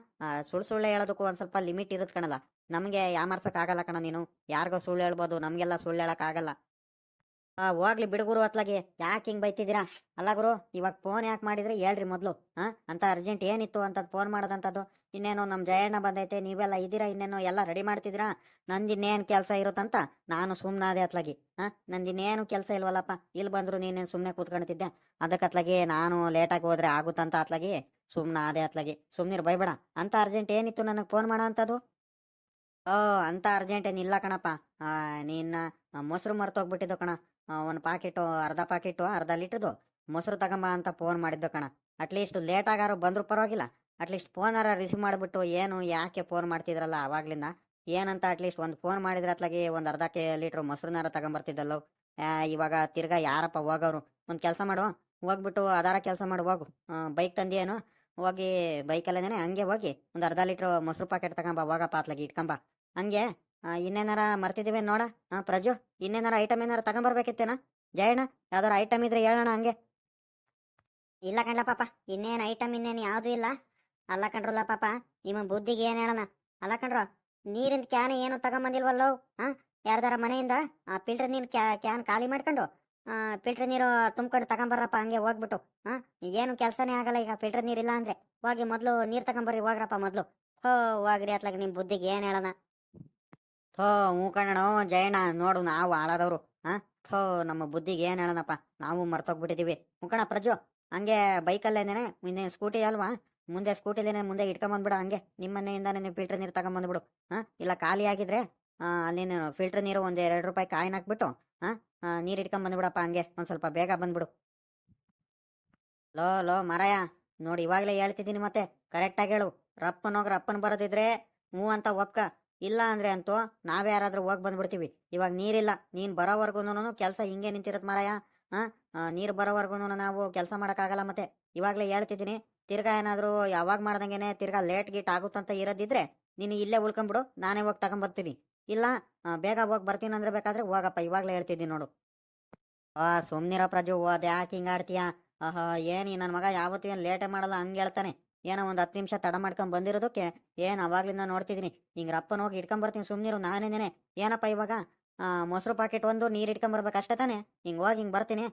ಸುಳ್ಳು ಸುಳ್ಳು ಹೇಳೋದಕ್ಕೂ ಒಂದ್ ಸ್ವಲ್ಪ ಲಿಮಿಟ್ ಇರುತ್ತೆ ಕಣಲ್ಲ. ನಮಗೆ ಯಾಮರ್ಸಕ್ಕಾಗಲ್ಲ ಕಣ ನೀನು. ಯಾರಿಗೋ ಸುಳ್ಳು ಹೇಳ್ಬೋದು ನಮಗೆಲ್ಲ ಸುಳ್ಳು ಹೇಳಕ್ಕಾಗಲ್ಲ ಆ, ಹೋಗ್ಲಿ ಬಿಡುಗುರು ಹತ್ಲಾಗಿ ಯಾಕೆ ಹಿಂಗ್ ಬೈತಿದ್ದೀರಾ? ಅಲ್ಲ ಗುರು ಇವಾಗ ಫೋನ್ ಯಾಕೆ ಮಾಡಿದ್ರೆ ಹೇಳ್ರಿ ಮೊದಲು. ಹಾ? ಅಂತ ಅರ್ಜೆಂಟ್ ಏನಿತ್ತು ಅಂತ ಫೋನ್ ಮಾಡೋದಂಥದ್ದು ಇನ್ನೇನು ನಮ್ಮ ಜಯಣ್ಣ ಬಂದೈತೆ, ನೀವೆಲ್ಲ ಇದ್ದೀರಾ, ಇನ್ನೇನು ಎಲ್ಲ ರೆಡಿ ಮಾಡ್ತಿದ್ದೀರಾ? ನಂದು ಇನ್ನೇನು ಕೆಲಸ ಇರುತ್ತಂತ ನಾನು ಸುಮ್ಮನಾದೆ ಅತ್ಲಾಗಿ. ಹಾಂ? ನಂದು ಇನ್ನೇನು ಕೆಲಸ ಇಲ್ವಲ್ಲಪ್ಪ? ಇಲ್ಲಿ ಬಂದ್ರು ನೀನೇನು ಸುಮ್ಮನೆ ಕೂತ್ಕೊಳ್ತಿದ್ದೆ ಅದಕ್ಕೆ ಅತ್ಲಾಗಿ ನಾನು ಲೇಟಾಗಿ ಹೋದ್ರೆ ಆಗುತ್ತಂತ ಅತ್ಲಾಗಿ ಸುಮ್ಮನಾದೆ ಅತ್ಲಾಗಿ. ಸುಮ್ಮನಿರು ಬೈಬೇಡ. ಅಂತ ಅರ್ಜೆಂಟ್ ಏನಿತ್ತು ನನಗೆ ಫೋನ್ ಮಾಡೋ ಅಂಥದ್ದು ಓ, ಅಂತ ಅರ್ಜೆಂಟ್ ಏನಿಲ್ಲ ಕಣಪ್ಪ. ನಿನ್ನ ಮೊಸರು ಮರ್ತೋಗ್ಬಿಟ್ಟಿದ್ದು ಕಣ. ಒಂದು ಪಾಕೆಟು, ಅರ್ಧ ಪಾಕೆಟು, ಅರ್ಧ ಲೀಟ್ರದು ಮೊಸರು ತಗೊಂಬ ಅಂತ ಫೋನ್ ಮಾಡಿದ್ದು ಕಣ. ಅಟ್ಲೀಸ್ಟ್ ಲೇಟ್ ಆಗಾರು ಬಂದರೂ ಪರವಾಗಿಲ್ಲ. ಅಟ್ಲೀಸ್ಟ್ ಫೋನಾರ ರಿಸೀವ್ ಮಾಡಿಬಿಟ್ಟು ಏನು ಯಾಕೆ ಫೋನ್ ಮಾಡ್ತಿದ್ರಲ್ಲ ಅವಾಗ್ಲಿಂದ? ಏನಂತ ಅಟ್ಲೀಸ್ಟ್ ಒಂದು ಫೋನ್ ಮಾಡಿದ್ರೆ ಅತ್ಲಾಗಿ ಒಂದು ಅರ್ಧ ಕೆ ಲೀಟ್ರ್ ಮೊಸರುನಾರ ತಗೊಂಬರ್ತಿದ್ದಲ್ಲೋ? ಇವಾಗ ತಿರ್ಗಾ ಯಾರಪ್ಪ ಹೋಗೋರು ಒಂದು ಕೆಲಸ ಮಾಡು, ಹೋಗ್ಬಿಟ್ಟು ಅದಾರ ಕೆಲಸ ಮಾಡು, ಹೋಗು. ಬೈಕ್ ತಂದೇನು ಹೋಗಿ ಬೈಕಲ್ಲೇನೆ ಹಂಗೆ ಹೋಗಿ ಒಂದು ಅರ್ಧ ಲೀಟ್ರ್ ಮೊಸರು ಪಾಕೆಟ್ ತಗೊಂಬ, ಹೋಗಪ್ಪ ಅತ್ಲಾಗಿ ಇಟ್ಕೊಂಬ. ಹಂಗೆ ಇನ್ನೇನಾರ ಮರ್ತಿದ್ದೀವಿ ನೋಡ? ಹಾಂ ಪ್ರಜು, ಇನ್ನೇನಾರ ಐಟಮ್ ಏನಾರ ತಗೊಂಬರ್ಬೇಕಿತ್ತೇನ? ಜಯಣ್ಣ, ಯಾವ್ದಾರ ಐಟಮ್ ಇದ್ರೆ ಹೇಳೋಣ ಹಂಗೆ. ಇಲ್ಲ ಕಣ್ಲ ಪಾಪ ಇನ್ನೇನು ಐಟಮ್ ಇನ್ನೇನು ಯಾವುದೂ ಇಲ್ಲ. ಅಲ್ಲ ಕಣ್ರಲ್ಲ ಪಾಪ, ನಿಮ್ಮ ಬುದ್ಧಿಗೆ ಏನ್ ಹೇಳೋಣ? ಅಲ್ಲ ಕಣ್ರ ನೀರಿನ ಕ್ಯಾನ್ ಏನು ತಗೊಂಬಂದಿಲ್ವಲ್ಲೋ? ಹಾ ಯಾರ್ದಾರ ಮನೆಯಿಂದ ಆ ಫಿಲ್ಟರ್ ನೀರು ಕ್ಯಾನ್ ಖಾಲಿ ಮಾಡ್ಕೊಂಡು ಫಿಲ್ಟರ್ ನೀರು ತುಂಬ್ಕೊಂಡು ತಗೊಂಬರ್ರಪ್ಪ, ಹಂಗೆ ಹೋಗ್ಬಿಟ್ಟು. ಹಾ ಏನು ಕೆಲಸನೇ ಆಗಲ್ಲ ಈಗ ಫಿಲ್ಟರ್ ನೀರಿಲ್ಲ ಅಂದ್ರೆ. ಹೋಗಿ ಮೊದಲು ನೀರು ತಗೊಂಬರ್ರಿ, ಹೋಗ್ರಪ್ಪ ಮೊದಲು. ಹೋ ಹೋಗ್ರಿ ಅತ್ಲಾಗ ನಿಮ್ಮ ಬುದ್ಧಿಗೆ ಏನ್ ಹೇಳೋಣ? ಥೋ, ಹ್ಞೂ ಕಣ್ಣ ಜಯಣ್ಣ, ನೋಡು ನಾವು ಆಳದವ್ರು ಹಾಂ ಥೋ, ನಮ್ಮ ಬುದ್ಧಿಗೆ ಏನು ಹೇಳೋಣಪ್ಪ? ನಾವು ಮರ್ತೋಗ್ಬಿಟ್ಟಿದೀವಿ. ಹ್ಞೂ ಕಣ ಪ್ರಜು ಹಂಗೆ ಬೈಕಲ್ಲೇನೆ ಇನ್ನೇ ಸ್ಕೂಟಿ ಅಲ್ವಾ? ಮುಂದೆ ಸ್ಕೂಟಿಲೇನೆ ಮುಂದೆ ಇಟ್ಕೊಂಬಂದ್ಬಿಡ ಹಂಗೆ. ನಿಮ್ಮ ನೀವು ಫಿಲ್ಟರ್ ನೀರು ತಗೊಂಬಂದ್ಬಿಡು. ಹಾ ಇಲ್ಲ ಖಾಲಿ ಆಗಿದ್ರೆ ಆ, ಅಲ್ಲಿ ಫಿಲ್ಟರ್ ನೀರು ಒಂದ್ ಎರಡು ರೂಪಾಯಿ ಕಾಯಿನ್ ಹಾಕ್ಬಿಟ್ಟು ಹಾ ನೀರು ಇಟ್ಕೊಂಡ್ ಬಂದ್ಬಿಡಪ್ಪ ಹಂಗೆ. ಒಂದ್ ಸ್ವಲ್ಪ ಬೇಗ ಬಂದ್ಬಿಡು. ಲೋ ಲೋ ಮರಯ ನೋಡಿ ಇವಾಗಲೇ ಹೇಳ್ತಿದ್ದೀನಿ ಮತ್ತೆ. ಕರೆಕ್ಟಾಗಿ ಹೇಳು. ರಪ್ಪನ ಹೋಗಿ ರಪ್ಪನ್ ಬರೋದಿದ್ರೆ ಹ್ಞೂ ಅಂತ ಒಪ್ಕ. ಇಲ್ಲ ಅಂದ್ರೆ ಅಂತೂ ನಾವೇ ಯಾರಾದ್ರೂ ಹೋಗಿ ಬಂದ್ಬಿಡ್ತೀವಿ. ಇವಾಗ ನೀರಿಲ್ಲ. ನೀನ್ ಬರೋವರ್ಗುನು ಕೆಲಸ ಹಿಂಗೆ ನಿಂತಿರತ್ ಮಾರಾಯ. ಹಾ ನೀರು ಬರೋವರ್ಗುನು ನಾವು ಕೆಲಸ ಮಾಡೋಕ್ಕಾಗಲ್ಲ ಮತ್ತೆ. ಇವಾಗಲೇ ಹೇಳ್ತಿದ್ದೀನಿ. ತಿರ್ಗಾ ಏನಾದ್ರು ಯಾವಾಗ ಮಾಡ್ದಂಗೆನೆ ತಿರ್ಗಾ ಲೇಟ್ ಗೀಟ್ ಆಗುತ್ತಂತ ಇರೋದಿದ್ರೆ ನೀನು ಇಲ್ಲೇ ಉಳ್ಕೊಂಬಿಡು, ನಾನೇ ಹೋಗಿ ತಗೊಂಬರ್ತೀನಿ. ಇಲ್ಲ ಬೇಗ ಹೋಗಿ ಬರ್ತೀನಿ ಅಂದ್ರೆ ಬೇಕಾದ್ರೆ ಹೋಗಪ್ಪ, ಇವಾಗಲೇ ಹೇಳ್ತಿದ್ದೀನಿ ನೋಡು. ಆ, ಸುಮ್ನಿರ ಪ್ರಜು, ಅದ್ ಯಾಕೆ ಹಿಂಗ ಆಡ್ತೀಯ? ಆಹಾ, ಏನು ನನ್ನ ಮಗ ಯಾವತ್ತೂ ಏನು ಲೇಟೇ ಮಾಡಲ್ಲ, ಹಂಗೆ ಹೇಳ್ತಾನೆ. ಏನೋ ಒಂದು ಹತ್ತು ನಿಮಿಷ ತಡ ಮಾಡ್ಕೊಂಡ್ ಬಂದಿರೋದಕ್ಕೆ ಏನು ಅವಾಗ್ಲಿಂದ ನೋಡ್ತಿದ್ದೀನಿ ಹಿಂಗೆ ರಪ್ಪನ ಹೋಗಿ ಇಟ್ಕೊಂಬರ್ತೀನಿ, ಸುಮ್ನಿರು ನಾನೇನೇನೆ ಏನಪ್ಪ ಇವಾಗ? ಮೊಸರು ಪಾಕೆಟ್ ಒಂದು, ನೀರು ಇಟ್ಕೊಂಬರ್ಬೇಕು ಅಷ್ಟೇ ತಾನೆ? ಹಿಂಗೆ ಹೋಗಿ ಹಿಂಗೆ ಬರ್ತೀನಿ.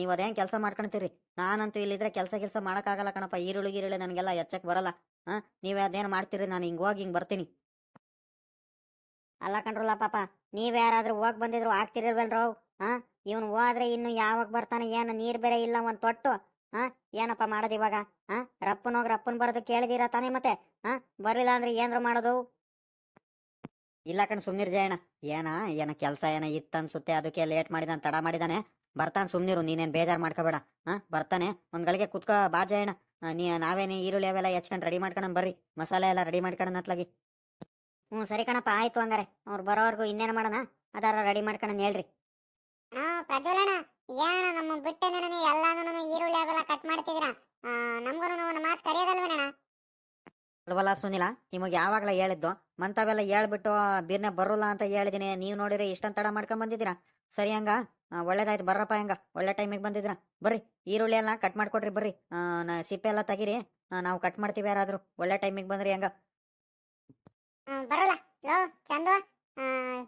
ನೀವು ಅದೇನ್ ಕೆಲಸ ಮಾಡ್ಕೊಂತೀರಿ? ನಾನಂತೂ ಇಲ್ಲಿದ್ರೆ ಕೆಲಸ ಕೆಲಸ ಮಾಡೋಕ್ಕಾಗಲ್ಲ ಕಣಪ್ಪ. ಈರುಳ್ಳಿ ಗೀರುಳ್ಳಿ ನನಗೆಲ್ಲ ಎಚ್ಚಕ್ಕೆ ಬರಲ್ಲ. ಹಾಂ ನೀವೇ ಅದೇನು ಮಾಡ್ತೀರಿ? ನಾನು ಹಿಂಗೆ ಹೋಗಿ ಹಿಂಗೆ ಬರ್ತೀನಿ. ಅಲ್ಲ ಕಣ್ರಲ್ಲ ಪಾಪ. ನೀವ್ ಯಾರಾದ್ರೂ ಹೋಗ್ ಬಂದಿದ್ರು ಆಗ್ತಿರಲ್ವಲ್ರೋ ಹಾ ಇವನು ಹೋದ್ರೆ ಇನ್ನು ಯಾವಾಗ ಬರ್ತಾನೆ? ಏನು ನೀರ್ ಬೇರೆ ಇಲ್ಲ ಒಂದ್ ತೊಟ್ಟು? ಹಾ ಏನಪ್ಪ ಮಾಡೋದು ಇವಾಗ? ಹಾ ರಪ್ಪನ್ ಹೋಗ್ ರಪ್ಪನ್ ಬರೋದು ಕೇಳಿದಿರ ತಾನೇ ಮತ್ತೆ? ಹಾ ಬರ್ಲಿಲ್ಲ ಅಂದ್ರೆ ಏನ್ರ ಮಾಡೋದು? ಇಲ್ಲ ಕಣ್ ಸುಮ್ನಿರ್ ಜಯಣ್ಣ. ಏನ ಏನ ಕೆಲ್ಸ ಏನ ಇತ್ತು ಅನ್ಸುತ್ತೆ ಅದಕ್ಕೆ ಲೇಟ್ ಮಾಡಿದಾನೆ ತಡ ಮಾಡಿದಾನೆ. ಬರ್ತಾನೆ ಸುಮ್ನಿರು, ನೀನೇನ್ ಬೇಜಾರ್ ಮಾಡ್ಕೋಬೇಡ. ಹಾ, ಬರ್ತಾನೆ. ಒಂದ್ ಗಳಿಗೆ ಕುತ್ಕೋ, ಬಾ ಜಯಣ್ಣ. ನೀ, ನಾವೇನೇ ಈರುಳ್ಳಿ ಅವೆಲ್ಲ ಹೆಚ್ಕೊಂಡ್ ರೆಡಿ ಮಾಡ್ಕೊಂಡ್ ಬರ್ರಿ. ಮಸಾಲೆ ಎಲ್ಲ ರೆಡಿ ಮಾಡ್ಕೊಂಡ್ ಅತ್ಲಾಗಿ ಹ್ಞೂ, ಸರಿ ಕಣಪ್ಪ, ಆಯ್ತು ಹಂಗಾರೆ. ಅವ್ರು ಬರೋವರೆಗೂ ಇನ್ನೇನು ಮಾಡೋಣ? ಅದಾರ ರೆಡಿ ಮಾಡ್ಕೊಂಡ್ ಹೇಳ್ರಿ. ಹಾ, ಪ್ರಜ್ವಲಣ್ಣ ಏನಣ್ಣ ನಮ್ಮ ಬಿಟ್ಟೆನ ಎಲ್ಲಾನು ಈರುಳ್ಳಿ ಅವೆಲ್ಲ ಕಟ್ ಮಾಡ್ತಿದ್ದೀರಾ ನಮ್ಗೂ ಒಂದು ಮಾತು ಕರೆಯೋದಲ್ವೇನಣ್ಣ? ಅಲ್ವಲ್ಲ ಸುನಿಲ? ನಿಮಗೆ ಯಾವಾಗಲ ಹೇಳಿದ್ದು? ಮಂತವೆಲ್ಲ ಹೇಳ್ಬಿಟ್ಟು ಬಿರ್ನೆ ಬರೋಲ್ಲ ಅಂತ ಹೇಳಿದೀನಿ. ನೀವು ನೋಡಿರಿ ಇಷ್ಟೊಂದು ತಡ ಮಾಡ್ಕೊಂಡ್ ಬಂದಿದ್ದೀರಾ? ಸರಿ ಹಂಗ ಒಳ್ಳೇದಾಯ್ತು ಬರ್ರಪ್ಪ ಹೆಂಗ. ಒಳ್ಳೆ ಟೈಮಿಗೆ ಬಂದಿದ್ರ ಬರ್ರಿ ಈರುಳ್ಳಿ ಎಲ್ಲ ಕಟ್ ಮಾಡ್ಕೊಡ್ರಿ ಬರ್ರಿ. ಸಿಪ್ಪೆ ಎಲ್ಲ ತೆಗೀರಿ. ನಾವು ಕಟ್ ಮಾಡ್ತೀವಿ ಯಾರಾದ್ರು. ಒಳ್ಳೆ ಟೈಮಿಗೆ ಬಂದ್ರಿ ಹೆಂಗ. ಬರೋಲ್ಲ. ಚಂದು.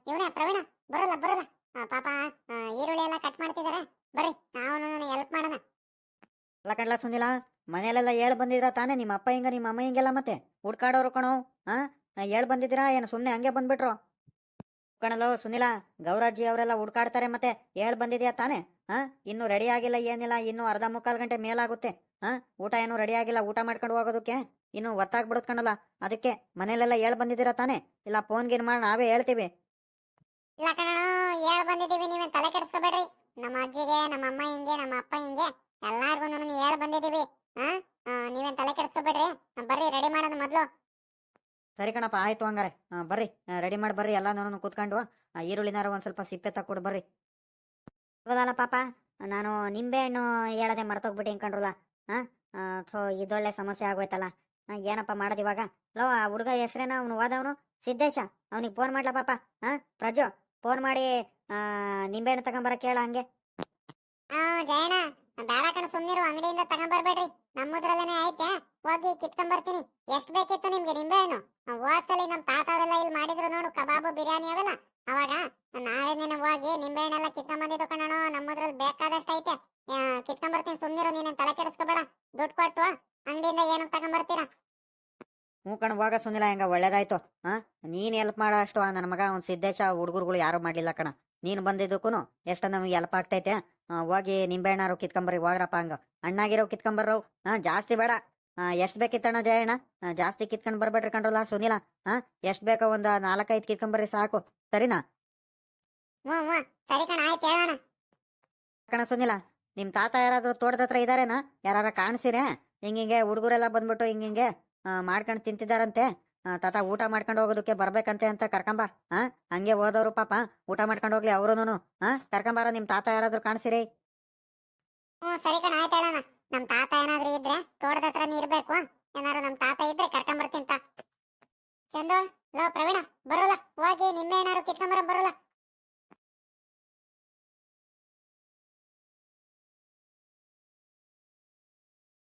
ಇವನೇ ಪ್ರವೀಣ. ಬರೋಲ್ಲ ಬರೋಲ್ಲ. ಆ, ಪಾಪ ಆ, ಈರುಳ್ಳಿ ಎಲ್ಲ ಕಟ್ ಮಾಡ್ತಿದ್ದಾರೆ ಬರ್ರಿ ನಾವು ಹೆಲ್ಪ್ ಮಾಡೋಣ. ಸುನಿಲ ಮನೇಲೆಲ್ಲ ಹೇಳ್ ಬಂದಿದ್ರ ತಾನೇ ನಿಮ್ಮ ಅಪ್ಪ ಹಿಂಗ, ನಿಮ್ಮ ಅಮ್ಮ ಹಿಂಗೆಲ್ಲ ಮತ್ತೆ? ಹುಡ್ಕಾಡೋರು ಕಣೋ ಹಾ ಹೇಳ್ ಬಂದಿದ್ದೀರಾ? ಏನು ಸುಮ್ಮನೆ ಹಂಗೆ ಬಂದ್ಬಿಟ್ರು? ಕಣಲೋ, ಸುನಿಲ, ಗೌರಾಜಿ ಅವರೆಲ್ಲ ಹುಡ್ಕಾಡ್ತಾರೆ ಮತ್ತೆ ಹೇಳ್ ಬಂದಿದ್ಯಾ ತಾನೇ? ಹಾ ಇನ್ನು ರೆಡಿ ಆಗಿಲ್ಲ, ಏನಿಲ್ಲ, ಇನ್ನು ಅರ್ಧ ಮುಕ್ಕಾಲು ಗಂಟೆ ಮೇಲಾಗುತ್ತೆ. ಹಾ ಊಟ ಏನು ರೆಡಿ ಆಗಿಲ್ಲ, ಊಟ ಮಾಡ್ಕೊಂಡು ಹೋಗೋದಕ್ಕೆ? ಇನ್ನು ಒತ್ತಾಗ್ಬಿಡುತ್ತೆ ಕಣಲ್ಲ, ಅದಕ್ಕೆ ಮನೇಲೆಲ್ಲ ಹೇಳ್ ಬಂದಿದ್ದೀರಾ ತಾನೇ? ಇಲ್ಲ ಫೋನ್ ಗೀನ್ ಮಾಡಿ, ನಾವೇ ಹೇಳ್ತೀವಿ. ಇಲ್ಲ ಕಣೋ ಹೇಳ್ ಬಂದಿದ್ದೀವಿ ತಲೆ ಕೆಡಿಸ್ಕೋಬೇಡ್ರಿ. ನಮ್ಮ ಅಜ್ಜಿಗೆ, ನಮ್ಮ ಅಮ್ಮ ಹಿಂಗೆ, ನಮ್ಮ ಅಪ್ಪ ಹಿಂಗೆ ಎಲ್ಲಾರ್ಗು ಹೇಳ್ ಬಂದಿದ್ದೀವಿ. ನೀವೇನ್ ತಲೆ ಕೆಡಿಸ್ಕೋಬೇಡ್ರಿ. ಬರ್ರಿ ರೆಡಿ ಮಾಡೋದು ಮೊದ್ಲು. ಸರಿ ಕಣಪ್ಪ ಆಯ್ತು ಹಂಗಾರೆ. ಆ, ಬರ್ರಿ ರೆಡಿ ಮಾಡಿ ಬರ್ರಿ ಎಲ್ಲ ನಾನು ಕೂತ್ಕೊಂಡು. ಆ, ಈರುಳ್ಳಿನಾರ ಒಂದ್ ಸ್ವಲ್ಪ ಸಿಪ್ಪೆ ತಕ್ಕೊಡು ಬರ್ರಿ. ಹೌದಲ್ಲ ಪಾಪ ನಾನು ನಿಂಬೆ ಹಣ್ಣು ಹೇಳದೆ ಮರ್ತೋಗ್ಬಿಟ್ಟು ಹಿಂಕೊಂಡ್ರಲ್ಲ ಹಾ ಥೋ ಇದೊಳ್ಳೆ ಸಮಸ್ಯೆ ಆಗೋಯ್ತಲ್ಲ. ಆ, ಏನಪ್ಪ ಮಾಡೋದು ಇವಾಗ? ಲೋ ಆ ಹುಡುಗ ಹೆಸ್ರೇನ ಅವನು ಹೋದವನು ಸಿದ್ದೇಶ ಅವನಿಗೆ ಫೋನ್ ಮಾಡ್ಲಾ ಪಾಪ? ಹಾ ಪ್ರಜು ಫೋನ್ ಮಾಡಿ ನಿಂಬೆ ಹಣ್ಣು ತಗೊಂಬರ ಕೇಳ ಹಂಗೆ. ಆ ಬೇಡ ಕಣ ಸುಮ್ನಿರು, ಅಂಗಡಿಯಿಂದ ತಗೊಂಬರ್ಬೇಡ್ರಿ ನಮ್ಮದ್ರಲ್ಲೇನೆ ಐತೆ ಹೋಗಿ ಕಿತ್ಕೊಂಬರ್ತೀನಿ ಎಷ್ಟು ಬೇಕಿತ್ತು ನಿಮ್ಗೆ ನಿಂಬೆಹಣ್ಣು ಹಣ್ಣು? ಹೋಗ್ತಲ್ಲಿ ತಾತ ತಾತವರೆಲ್ಲ ಇಲ್ಲಿ ಮಾಡಿದ್ರು ನೋಡು, ಕಬಾಬು, ಬಿರಿಯಾನಿ ಅವೆಲ್ಲ. ಅವಾಗ ನಾವೇನೇನು ಹೋಗಿ ನಿಂಬೆ ಹಣ್ಣೆಲ್ಲ ಕಿತ್ಕೊಂಬಂದಿದ್ದು ಕಣೋ ನಮ್ಮದ್ರಲ್ಲಿ ಬೇಕಾದಷ್ಟು ಐತೆ ಕಿತ್ಕೊಂಬರ್ತೀನಿ ಸುಮ್ನಿರು, ನೀನೇನ್ ತಲೆ ಕೆಡಿಸ್ಕೋಬೇಡ. ದುಡ್ಡು ಕೊಟ್ಟು ಅಂಗಡಿಯಿಂದ ಏನು ತಗೊಂಬರ್ತೀರಾ ಹ್ಞೂ ಕಣ್, ಹೋಗ ಸುನಿಲ, ಹೆಂಗ ಒಳ್ಳೇದಾಯ್ತು. ಹಾ ನೀನ್ ಹೆಲ್ಪ್ ಮಾಡೋ ಅಷ್ಟು ನನ್ನ ಮಗ ಒಂದು ಸಿದ್ದೇಶ ಹುಡುಗರುಗಳು ಯಾರು ಮಾಡ್ಲಿಲ್ಲ ಕಣ. ನೀನು ಬಂದಿದ್ದಕ್ಕೂ ಎಷ್ಟ ನಮಗೆ ಹೆಲ್ಪ್ ಆಗ್ತೈತೆ. ಹೋಗಿ ನಿಂಬೆಹಣ್ಣಾರು ಕಿತ್ಕೊಂಬರ್ರಿ ಹೋಗ್ರಪ್ಪ ಹಂಗ. ಅಣ್ಣಾಗಿರೋ ಕಿತ್ಕೊಂಬರ್ರು ಹಾ ಜಾಸ್ತಿ ಬೇಡ. ಎಷ್ಟು ಬೇಕಿತ್ತಣ್ಣ ಜಯಣ್ಣ? ಜಾಸ್ತಿ ಕಿತ್ಕೊಂಡ್ ಬರ್ಬೇಡ್ರಿ ಕಂಡ್ರಲ್ಲ ಸುನಿಲ. ಹಾ ಎಷ್ಟು ಬೇಕೋ ಒಂದು ನಾಲ್ಕೈದು ಕಿತ್ಕೊಂಬರ್ರಿ ಸಾಕು. ಸರಿನಾ? ಕಣ ಸುನಿಲ ನಿಮ್ ತಾತ ಯಾರಾದ್ರೂ ತೋಟದ ಹತ್ರ ಇದಾರೇನಾ? ಯಾರ ಕಾಣಿಸಿರೇ? ಹಿಂಗಿಂಗೆ ಹುಡುಗರೆಲ್ಲ ಬಂದ್ಬಿಟ್ಟು ಹಿಂಗಿಂಗೆ ಮಾಡ್ಕೊಂಡು ಮಾಡ್ಕೊಂಡ್ ತಿಂತಿದಾರಂತೆ ತಾತ ಊಟ ಮಾಡ್ಕೊಂಡು ಹೋಗೋದಕ್ಕೆ ಬರ್ಬೇಕಂತೆ ಅಂತ ಕರ್ಕೊಂಬ. ಹಾ ಹಂಗೆ ಹೋದವ್ರು ಪಾಪ. ಊಟ ಮಾಡ್ಕೊಂಡು ಹೋಗ್ಲಿ ಅವ್ರುನು ಹಾ ಕರ್ಕೊಂಬಾರ ನಿಮ್ ತಾತ ಯಾರಾದ್ರೂ ಕಾಣಿಸಿರಿ? ಹ್ಞೂ ಸರಿ ಕಣ ಆಯ್ತು ಹೇಳೋಣ ನಮ್ ತಾತ ಏನಾದ್ರೂ ಇದ್ರೆ ತೋಟದ ಹತ್ರ ಇರ್ಬೇಕು ಏನಾದ್ರು ನಮ್ ತಾತ ಇದ್ರೆ ಕರ್ಕೊಂಬರ್ತೀನಿ ತಾ. ಚಂದು ಲೋ ಪ್ರವೀಣ ಬರೋಲ್ಲ. ಹೋಗಿ ನಿಂಬೆ ಏನಾರು ಕಿತ್ಕೊಂಬರ ಬರೋಲ್ಲ.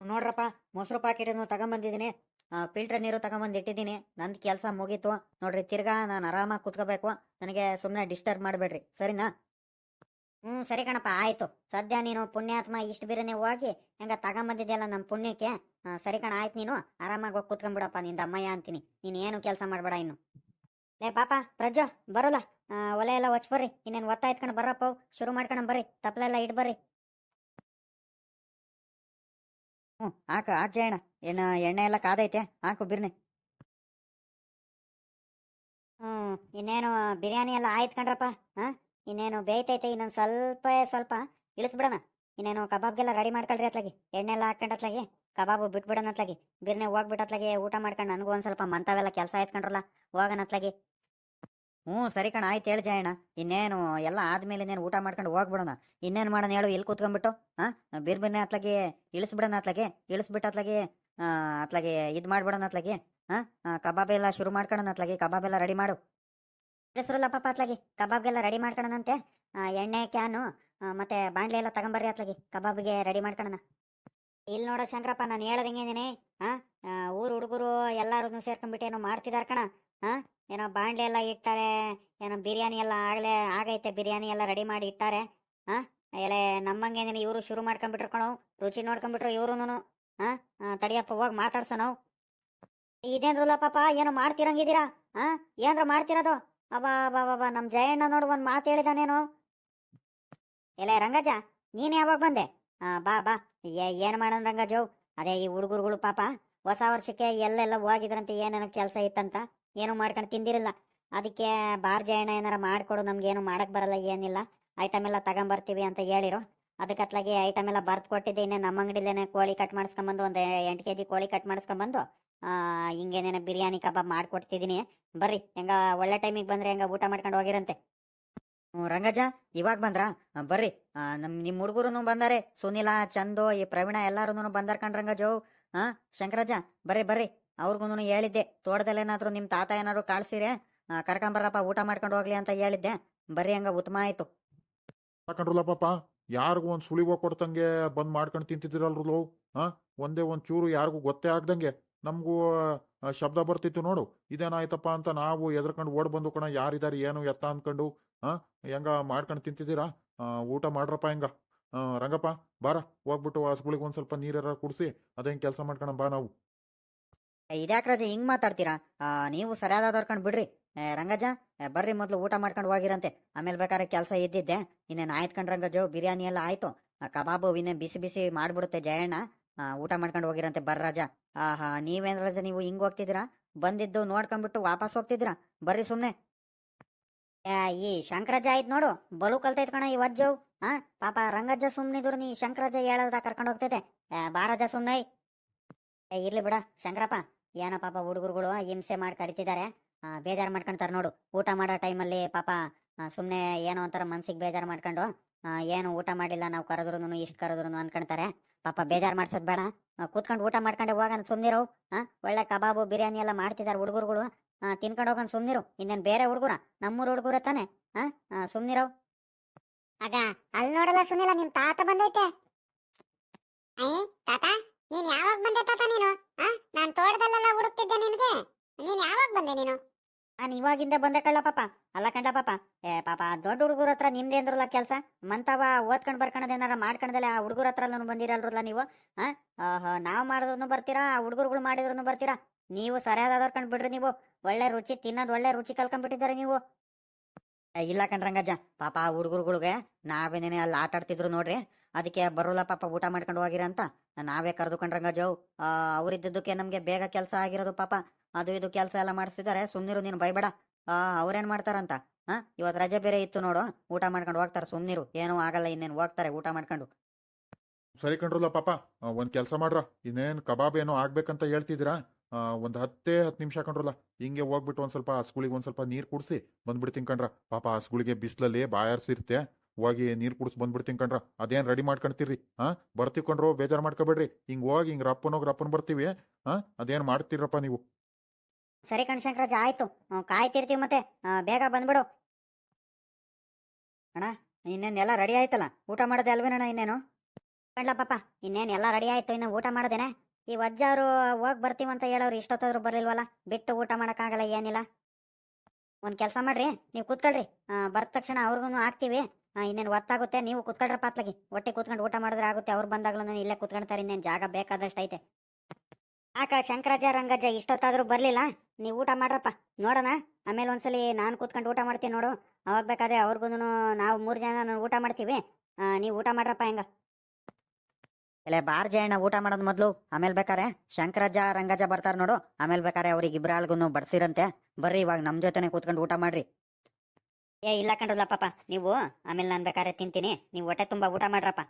ನೋಡ್ರಪ್ಪ ಮೊಸರು ಪಾಕೆಟ್ ತಗೊಂಬಂದಿದ್ದೀನಿ. ಫಿಲ್ಟರ್ ನೀರು ತಗೊಂಬಂದು ಇಟ್ಟಿದ್ದೀನಿ. ನಂದು ಕೆಲಸ ಮುಗೀತು. ನೋಡ್ರಿ, ತಿರ್ಗಾ ನಾನು ಆರಾಮಾಗಿ ಕುತ್ಕೋಬೇಕು. ನನಗೆ ಸುಮ್ಮನೆ ಡಿಸ್ಟರ್ಬ್ ಮಾಡಬೇಡ್ರಿ. ಸರಿನಾ? ಹ್ಞೂ ಸರಿ ಕಣಪ್ಪ, ಆಯ್ತು. ಸದ್ಯ ನೀನು ಪುಣ್ಯಾತ್ಮ ಇಷ್ಟು ಬಿರನೆ ಹೋಗಿ ಹೆಂಗ ತಗೊಂಬಂದಿದ್ಯಲ್ಲ ನಮ್ಮ ಪುಣ್ಯಕ್ಕೆ? ಸರಿ ಕಣ, ಆಯ್ತು ನೀನು. ಆರಾಮಾಗಿ ಹೋಗಿ ಕುತ್ಕೊಂಡ್ಬಿಡಪ್ಪ ನಿಂದ ಅಮ್ಮಯ್ಯ ಅಂತೀನಿ. ನೀನು ಏನು ಕೆಲಸ ಮಾಡಬೇಡ ಇನ್ನು. ಲೇ ಪಾಪ ಪ್ರಜ್ಜು ಬರೋಲ್ಲ. ಒಲೆ ಎಲ್ಲ ಒಚ್ ಬರ್ರಿ ಇನ್ನೇನು ಒತ್ತಾಯ್ತು ಕಣ ಬರಪ್ಪ ಶುರು ಮಾಡ್ಕೊಂಡು ಬರ್ರಿ. ತಪ್ಪಲೆಲ್ಲ ಇಟ್ ಬರ್ರಿ. ಹ್ಞೂ, ಹಾಕ ಜಯಣ್ಣ ಏನು ಎಣ್ಣೆ ಎಲ್ಲ ಕಾದೈತೆ, ಹಾಕು ಬಿರ್ನಿ ಹ್ಞೂ, ಇನ್ನೇನು ಬಿರಿಯಾನಿ ಎಲ್ಲ ಆಯ್ತು ಕಣ್ರಪ್ಪ, ಹಾಂ? ಇನ್ನೇನು ಬೇಯ್ತೈತೆ ಇನ್ನೊಂದು ಸ್ವಲ್ಪ ಸ್ವಲ್ಪ. ಇಳಿಸ್ಬಿಡೋಣ. ಇನ್ನೇನು ಕಬಾಬ್ಗೆಲ್ಲ ರೆಡಿ ಮಾಡ್ಕೊಳ್ರಿ ಅತ್ಲಾಗಿ. ಎಣ್ಣೆ ಎಲ್ಲ ಹಾಕೊಂಡು ಅತ್ಲಾಗಿ, ಕಬಾಬು ಬಿಟ್ಬಿಡೋಣ ಅತ್ಲಾಗಿ. ಬಿರ್ನೆ ಹೋಗ್ಬಿಟ್ಟು ಅತ್ಲಾಗಿ ಊಟ ಮಾಡ್ಕೊಂಡು ನನಗೂ ಒಂದು ಸ್ವಲ್ಪ ಮಂತವೆಲ್ಲ ಕೆಲಸ ಆಯ್ತ್ಕೊಂಡ್ರಲ್ಲ ಹೋಗೋಣ ಅತ್ಲಾಗಿ. ಹ್ಞೂ, ಸರಿ ಕಣ, ಆಯ್ತು ಹೇಳಿ ಜಯಣ್ಣ. ಇನ್ನೇನು, ಎಲ್ಲ ಆದ್ಮೇಲೆ ಇನ್ನೇನು ಊಟ ಮಾಡ್ಕೊಂಡು ಹೋಗ್ಬಿಡೋಣ. ಇನ್ನೇನು ಮಾಡೋಣ ಹೇಳು ಇಲ್ಲಿ ಕೂತ್ಕೊಂಡ್ಬಿಟ್ಟು? ಹಾಂ, ಬಿರ್ ಅತ್ಲಾಗೆ ಇಳಿಸ್ಬಿಡೋಣ ಅತ್ಲಾಗೆ ಇಳಿಸ್ಬಿಟ್ಟು ಅತ್ಲಾಗೆ ಅತ್ಲಾಗೆ ಇದು ಮಾಡ್ಬಿಡೋಣ ಅತ್ಲಾಗೆ ಹಾಂ ಕಬಾಬ್ ಎಲ್ಲ ಶುರು ಮಾಡ್ಕೊಳ್ಳೋಣ ಅತ್ಲಾಗೆ ಕಬಾಬ್ ಎಲ್ಲ ರೆಡಿ ಮಾಡು. ಹೆಸರಲ್ಲ ಪಾಪ ಅತ್ಲಾಗಿ ಕಬಾಬ್ಗೆಲ್ಲ ರೆಡಿ ಮಾಡ್ಕೊಳ್ಳೋಣಂತೆ ಎಣ್ಣೆ, ಕ್ಯಾನು ಮತ್ತೆ ಬಾಂಡ್ಲೆ ಎಲ್ಲ ತಗೊಂಬರ್ರಿ ಅತ್ಲಾಗಿ ಕಬಾಬ್ಗೆ ರೆಡಿ ಮಾಡ್ಕೊಳ್ಳೋಣ ಇಲ್ಲಿ ನೋಡೋ ಶಂಕರಪ್ಪ, ನಾನು ಹೇಳ್ದಂಗೆ ಹಾಂ ಊರು ಹುಡುಗರು ಎಲ್ಲರೂ ಸೇರ್ಕೊಂಡ್ಬಿಟ್ಟು ಏನೋ ಮಾಡ್ತಿದ್ದಾರೆ ಕಣ. ಹಾ? ಏನೋ ಬಾಂಡ್ಲೆ ಎಲ್ಲ ಇಟ್ಟಾರೆ, ಏನೋ ಬಿರಿಯಾನಿ ಎಲ್ಲ ಆಗಲೇ ಆಗೈತೆ, ಬಿರಿಯಾನಿ ಎಲ್ಲ ರೆಡಿ ಮಾಡಿ ಇಟ್ಟಾರೆ. ಹಾಂ? ಎಲೆ ನಮ್ಮಂಗೇನೇನು ಇವರು ಶುರು ಮಾಡ್ಕೊಂಡ್ಬಿಟ್ರು ಕಣೋ, ರುಚಿ ನೋಡ್ಕೊಂಡ್ಬಿಟ್ರು ಇವ್ರುನು ಹಾ? ತಡಿಯಪ್ಪ, ಹೋಗಿ ಮಾತಾಡ್ಸ ನಾವು. ಇದೇನ್ರಲ್ಲ ಪಾಪ, ಏನೋ ಮಾಡ್ತಿರಂಗಿದ್ದೀರಾ? ಹಾ? ಏನ್ರ ಮಾಡ್ತಿರೋದು? ಅಬ್ಬಾ ಅಬ್ಬಾ ಅಬ್ಬಾ ನಮ್ಮ ಜಯಣ್ಣ ನೋಡು ಒಂದು ಮಾತು ಹೇಳಿದಾನೇನು. ಎಲೆ ರಂಗಜ್ಜ, ನೀನು ಯಾವಾಗ ಬಂದೆ? ಬಾ ಬಾ. ಏನ್ ಮಾಡೋಣ ರಂಗಜವು ಅದೇ ಈ ಹುಡುಗರುಗಳು ಪಾಪ, ಹೊಸ ವರ್ಷಕ್ಕೆ ಎಲ್ಲೆಲ್ಲ ಹೋಗಿದ್ರಂತೆ, ಏನೇನೋ ಕೆಲಸ ಇತ್ತಂತ. ಏನು ಮಾಡ್ಕೊಂಡು ತಿಂದಿರಲ್ಲ. ಅದಕ್ಕೆ ಬಾರ್ ಜಯಣ್ಣ ಏನಾರ ಮಾಡಿಕೊಡು ನಮ್ಗೆ ಏನು ಮಾಡಕ್ ಬರಲ್ಲ, ಏನಿಲ್ಲ. ಐಟಮ್ ಎಲ್ಲ ತಗೊಂಬರ್ತೀವಿ ಅಂತ ಹೇಳಿರು. ಅದಕ್ಕೆ ಅತ್ಲಾಗಿ ಐಟಮ್ ಎಲ್ಲ ಬರ್ತ್ ಕೊಟ್ಟಿದ್ದೆ. ಇನ್ನೇ ನಮ್ಮ ಅಂಗಡಿಲೇನೆ ಕೋಳಿ ಕಟ್ ಮಾಡಿಸ್ಕೊಂಬಂದು, ಒಂದು ಎಂಟು ಕೆ ಜಿ ಕೋಳಿ ಕಟ್ ಮಾಡಿಸ್ಕೊಂಬಂದು ಹಿಂಗೇನೇನೋ ಬಿರಿಯಾನಿ ಕಬಾಬ್ ಮಾಡ್ಕೊಡ್ತಿದ್ದೀನಿ. ಬರ್ರಿ, ಹೆಂಗ ಒಳ್ಳೆ ಟೈಮಿಗೆ ಬಂದ್ರೆ ಹೆಂಗ ಊಟ ಮಾಡ್ಕೊಂಡು ಹೋಗಿರಂತೆ. ರಂಗಜ ಇವಾಗ ಬಂದ್ರಾ? ಬರ್ರಿ. ನಮ್ ನಿಮ್ಮ ಹುಡುಗರು ಬಂದಾರೆ. ಸುನಿಲ, ಚಂದು, ಈ ಪ್ರವೀಣ ಎಲ್ಲಾರು ಬಂದಾರ ಕಣ್ರಂಗಜು ಹಾ ಶಂಕರಾಜ ಬರ್ರಿ ಬರ್ರಿ. ಅವ್ರಿಗೂ ಹೇಳಿದ್ದೆ, ತೋಟದಲ್ಲೇನಾದ್ರೂ ನಿಮ್ಮ ತಾತ ಏನಾದ್ರು ಕಾಳ್ಸಿರೆ ಕರ್ಕೊಂಬರಪ್ಪ, ಊಟ ಮಾಡ್ಕೊಂಡು ಹೋಗ್ಲಿ ಅಂತ ಹೇಳಿದ್ದೆ. ಬರೀ ಹಂಗ ಉತ್ತಮ ಆಯ್ತು. ಪಾಪ? ಯಾರಿಗೂ ಒಂದು ಸುಳಿವ ಕೊಡ್ತಂಗೆ ಬಂದ್ ಮಾಡ್ಕೊಂಡು ತಿಂತಿದ್ರಲ್ರಲ್ಲ ಹಾ ಒಂದೇ ಒಂದು ಚೂರು ಯಾರಿಗೂ ಗೊತ್ತೇ ಆಗ್ದಂಗೆ. ನಮಗೂ ಶಬ್ದ ಬರ್ತಿತ್ತು ನೋಡು. ಇದೇನಾಯ್ತಪ್ಪ ಅಂತ ನಾವು ಎದ್ರಕೊಂಡು ಓಡ್ ಬಂದು ಕಣ, ಯಾರಿದಾರೆ, ಏನು ಎತ್ತ ಅಂದ್ಕೊಂಡು ಹಾ ಹೆಂಗ ಮಾಡ್ಕೊಂಡು ತಿಂತಿದ್ದೀರಾ? ಊಟ ಮಾಡ್ರಪ್ಪ ಹೆಂಗ? ರಂಗಪ್ಪ, ಬಾರ, ಹೋಗ್ಬಿಟ್ಟು ಹಸುಗಳಿಗೆ ಒಂದ್ ಸ್ವಲ್ಪ ನೀರ ಕುಡಿಸಿ, ಅದೇನ್ ಕೆಲಸ ಮಾಡ್ಕೊಣ ಬಾ ನಾವು. ಇದ್ಯಾಕ್ರಜ ಹಿಂಗ್ ಮಾತಾಡ್ತೀರಾ? ನೀವು ಸರಿಯಾದ ಕಂಡು ಬಿಡ್ರಿ. ರಂಗಜ್ಜ ಬರ್ರಿ ಮೊದ್ಲು ಊಟ ಮಾಡ್ಕೊಂಡು ಹೋಗಿರಂತೆ. ಆಮೇಲೆ ಬೇಕಾದ್ರೆ ಕೆಲಸ ಇದ್ದಿದ್ದೆ. ಇನ್ನೇನು ಆಯ್ತ್ ಕಣ್ ರಂಗಜ್ಜು, ಬಿರಿಯಾನಿ ಎಲ್ಲ ಆಯ್ತು. ಕಬಾಬು ಇನ್ನೇ ಬಿಸಿ ಬಿಸಿ ಮಾಡ್ಬಿಡುತ್ತೆ ಜಯಣ್ಣ. ಊಟ ಮಾಡ್ಕೊಂಡು ಹೋಗಿರಂತೆ, ಬರ್ರ ರಾಜ. ಆಹಾ, ನೀವೇನ್ ರಾಜ, ನೀವು ಹಿಂಗ್ ಹೋಗ್ತಿದ್ದೀರಾ? ಬಂದಿದ್ದು ನೋಡ್ಕೊಂಡ್ಬಿಟ್ಟು ವಾಪಸ್ ಹೋಗ್ತಿದ್ದೀರಾ? ಬರ್ರಿ ಸುಮ್ನೆ. ಈ ಶಂಕರಜ್ಜ ಆಯ್ತು ನೋಡು, ಬಲು ಕಲ್ತೈತ್ ಕಣ ಈ ವಜ್ಜವ್ ಹಾ ಪಾಪ ರಂಗಜ್ಜ ಸುಮ್ನಿದ್ರು ನೀ ಶಂಕರಜ್ಜ ಹೇಳದ ಕರ್ಕೊಂಡು ಹೋಗ್ತೈತೆ ಬಾರಜ್ಜ ಸುಮ್ನೆ. ಇರ್ಲಿ ಬಿಡ, ಶಂಕರಪ್ಪ. ಏನೋ ಪಾಪ ಹುಡುಗರುಗಳು ಹಿಂಸೆ ಮಾಡಿ ಕರಿತಿದ್ದಾರೆ. ಬೇಜಾರು ಮಾಡ್ಕೊಂತಾರೆ ನೋಡು. ಊಟ ಮಾಡೋ ಟೈಮಲ್ಲಿ ಪಾಪ ಸುಮ್ಮನೆ ಏನೋ ಒಂಥರ ಮನ್ಸಿಗೆ ಬೇಜಾರು ಮಾಡ್ಕೊಂಡು ಏನು ಊಟ ಮಾಡಿಲ್ಲ, ನಾವು ಕರೆದ್ರು ಇಷ್ಟು ಕರೆದ್ರು ಅನ್ಕೊಂತಾರೆ. ಪಾಪ ಬೇಜಾರು ಮಾಡ್ಸೋದು ಬೇಡ. ಕೂತ್ಕೊಂಡು ಊಟ ಮಾಡ್ಕೊಂಡೆ ಹೋಗೋಣ, ಸುಮ್ನಿರು. ಹಾ ಒಳ್ಳೆ ಕಬಾಬು, ಬಿರಿಯಾನಿ ಎಲ್ಲ ಮಾಡ್ತಿದ್ದಾರೆ ಹುಡುಗರುಗಳು. ತಿನ್ಕೊಂಡು ಹೋಗೋಣ ಸುಮ್ಮನಿರು ಇನ್ನೇನು ಬೇರೆ ಹುಡುಗರ? ನಮ್ಮೂರ ಹುಡುಗರ ತಾನೆ. ಹಾ ಸುಮ್ನಿರು. ಆಗ, ಅಲ್ಲಿ ನೋಡಲ್ಲ ಸುನಿಲ್ಲ ನಿಮ್ ತಾತ ಬಂದೈತೆ. ತಾತ. ನೀನ್ ಯಾವಾಗ ಬಂದೆ ತಾತ ನೀನು? ಆ? ನಾನ್ ತೋಟದಲ್ಲೆಲ್ಲ ಹುಡುಕ್ತಿದ್ದೆ ನಿನ್ಗೆ. ನೀನ್ ಯಾವಾಗ ಬಂದೆ ನೀನು? ನಾನು ಇವಾಗಿಂದ ಬಂದೆ ಕಳ್ಳ ಪಾಪ. ಅಲ್ಲ ಕಂಡ ಪಾಪ. ಏ, ಪಾಪ ದೊಡ್ಡ ಹುಡುಗರ ಹತ್ರ ನಿಮ್ದೇ ಅಂದ್ರಲ್ಲ ಕೆಲಸ? ಮಂತವ ಓದ್ಕೊಂಡ್ ಬರ್ಕೊಂಡ್ ಏನಾರ ಮಾಡ್ಕೊಂಡಲ್ಲ ಆ ಹುಡುಗರ ಹತ್ರ ಬಂದಿರಲ್ರಲ್ಲ ನೀವು? ಆ? ನಾವು ಮಾಡಿದ್ರು ಬರ್ತೀರಾ, ಆ ಹುಡುಗರುಗಳು ಮಾಡಿದ್ರು ಬರ್ತೀರಾ? ನೀವು ಸರಿಯಾದವ್ರ ಕಂಡು ಬಿಡ್ರಿ ನೀವು. ಒಳ್ಳೆ ರುಚಿ ತಿನ್ನೋದು ಒಳ್ಳೆ ರುಚಿ ಕಲ್ಕೊಂಡ್ಬಿಟ್ಟಿದ್ದಾರೆ ನೀವು. ಇಲ್ಲ ಕಣ್ರಂಗಜ್ಜ. ಪಾಪ ಹುಡುಗರುಗಳಿಗೆ ನಾವೇನೇನೆ ಅಲ್ಲಿ ಆಟ ಆಡ್ತಿದ್ರು ನೋಡ್ರಿ. ಅದಕ್ಕೆ ಬರೋಲ್ಲ ಪಾಪ ಊಟ ಮಾಡ್ಕೊಂಡು ಹೋಗಿರ ಅಂತ. ನಾವೇ ಕರೆದುಕೊಂಡ್ರಂಗ ಜೋ ಅವ್ರಿದ್ದಕ್ಕೆ ನಮಗೆ ಬೇಗ ಕೆಲಸ ಆಗಿರೋದು ಪಾಪ. ಅದು ಇದು ಕೆಲಸ ಎಲ್ಲ ಮಾಡಿಸಿದ್ದಾರೆ ಸುಮ್ನಿರು, ನೀನು ಬೈಬೇಡ ಆ, ಅವ್ರೇನ್ ಮಾಡ್ತಾರಂತ? ಹಾ ಇವತ್ ರಜೆ ಬೇರೆ ಇತ್ತು ನೋಡು. ಊಟ ಮಾಡ್ಕೊಂಡು ಹೋಗ್ತಾರೆ, ಸುಮ್ನಿರು. ಏನೂ ಆಗಲ್ಲ, ಇನ್ನೇನು ಹೋಗ್ತಾರೆ ಊಟ ಮಾಡ್ಕೊಂಡು. ಸರಿ ಕಂಡ್ರಲ್ಲ ಪಾಪ ಒಂದು ಕೆಲಸ ಮಾಡ್ರ. ಇನ್ನೇನು ಕಬಾಬ್ ಏನೋ ಆಗ್ಬೇಕಂತ ಹೇಳ್ತಿದ್ದೀರಾ? ಒಂದು ಹತ್ತೇ ಹತ್ತು ನಿಮಿಷ ಕಂಡ್ರಲ್ಲ ಹಿಂಗೆ ಹೋಗ್ಬಿಟ್ಟು ಒಂದು ಸ್ವಲ್ಪ ಹಸುಗಳಿಗೆ ಒಂದು ಸ್ವಲ್ಪ ನೀರು ಕುಡಿಸಿ ಬಂದ್ಬಿಡ್ತೀನಿ ಕಣ್ರ. ಪಾಪ ಹಸುಗಳಿಗೆ ಬಿಸಿಲಲ್ಲಿ ಬಾಯಾರ್ಸಿರುತ್ತೆ. ಹೋಗಿ ನೀರು ಕುಡಿಸ್ ಬಂದ್ಬಿಡ್ತೀನಿ ಕಣ್ರ. ಅದೇನು ರೆಡಿ ಮಾಡ್ಕೊಂತೀರಿ ಹಾಂ ಬರ್ತೀವಿ ಕಣ್ರು, ಬೇಜಾರು ಮಾಡ್ಕೋಬೇಡ್ರಿ. ಹಿಂಗೆ ಹೋಗಿ ಹಿಂಗೆ ರಪ್ಪನೋಗಿ ರಪ್ಪನ್ ಬರ್ತೀವಿ. ಹಾಂ ಅದೇನು ಮಾಡ್ತೀರಪ್ಪ ನೀವು? ಸರಿ ಕಣ್ಶಂಕರಾಜ ಆಯ್ತು. ಕಾಯ್ತಿರ್ತೀವಿ ಮತ್ತೆ. ಬೇಗ ಬಂದ್ಬಿಡು. ಅಣ್ಣ ಇನ್ನೇನೆಲ್ಲ ರೆಡಿ ಆಯ್ತಲ್ಲ? ಊಟ ಮಾಡೋದೇ ಅಲ್ವೇನಣ್ಣ ಇನ್ನೇನು? ಕಣ್ಲ ಪಾಪ, ಇನ್ನೇನು ಎಲ್ಲ ರೆಡಿ ಆಯ್ತು, ಇನ್ನು ಊಟ ಮಾಡೋದೇನೆ? ಈ ವಜ್ಜಾರು ಹೋಗಿ ಬರ್ತೀವಿ ಅಂತ ಹೇಳೋರು ಇಷ್ಟೊತ್ತಾದ್ರು ಬರಲಿಲ್ವಲ್ಲ? ಬಿಟ್ಟು ಊಟ ಮಾಡೋಕ್ಕಾಗಲ್ಲ ಏನಿಲ್ಲ? ಒಂದು ಕೆಲಸ ಮಾಡ್ರಿ, ನೀವು ಕೂತ್ಕೊಳ್ರಿ. ಬರ್ದ ತಕ್ಷಣ ಅವ್ರಿಗೂ ಹಾಕ್ತೀವಿ. ಇನ್ನೇನು ಒತ್ತಾಗುತ್ತೆ? ನೀವು ಕುತ್ಕೊಳ್ರ ಪಾತ್ಲಗಿ. ಹೊಟ್ಟೆ ಕೂತ್ಕೊಂಡು ಊಟ ಮಾಡಿದ್ರೆ ಆಗುತ್ತೆ. ಅವ್ರು ಬಂದಾಗ್ಲೂ ಇಲ್ಲೇ ಕುತ್ಕೊಂಡ್ತಾರೆ, ಇನ್ನೇನು ಜಾಗ ಬೇಕಾದಷ್ಟು ಐತೆ. ಆಕ ಶಂಕರಾಜ ರಂಗಜ್ಜ, ಇಷ್ಟೊತ್ತಾದ್ರೂ ಬರ್ಲಿಲ್ಲ? ನೀವು ಊಟ ಮಾಡ್ರಪ್ಪ. ನೋಡೋಣ. ಆಮೇಲೆ ಒಂದ್ಸಲಿ ನಾನು ಕೂತ್ಕೊಂಡು ಊಟ ಮಾಡ್ತೀನಿ ನೋಡು. ಅವಾಗ ಬೇಕಾದ್ರೆ ಅವ್ರಿಗೂ ನಾವು ಮೂರು ಜನ ಊಟ ಮಾಡ್ತೀವಿ. ನೀವು ಊಟ ಮಾಡ್ರಪ್ಪ ಹೆಂಗ? ಇಲ್ಲ ಬಾರ್ ಜಯಣ್ಣ, ಊಟ ಮಾಡೋದ್ ಮೊದಲು. ಆಮೇಲೆ ಬೇಕಾರೆ ಶಂಕರಾಜ ರಂಗಜ ಬರ್ತಾರೆ ನೋಡು. ಆಮೇಲೆ ಬೇಕಾರೆ ಅವ್ರಿಗೆ ಇಬ್ರಾಲ್ಗೂ ಬಡ್ಸಿರಂತೆ. ಬರ್ರಿ ಇವಾಗ ನಮ್ಮ ಜೊತೆನೆ ಕೂತ್ಕೊಂಡು ಊಟ ಮಾಡ್ರಿ. ಏ ಇಲ್ಲ ಕಣ್ರಲ್ಲ ಪಾಪ ನೀವು ಆಮೇಲೆ ನಾನು ಬೇಕಾದ್ರೆ ತಿಂತೀನಿ. ನೀವು ಹೊಟ್ಟೆ ತುಂಬ ಊಟ ಮಾಡ್ರಪ್ಪ.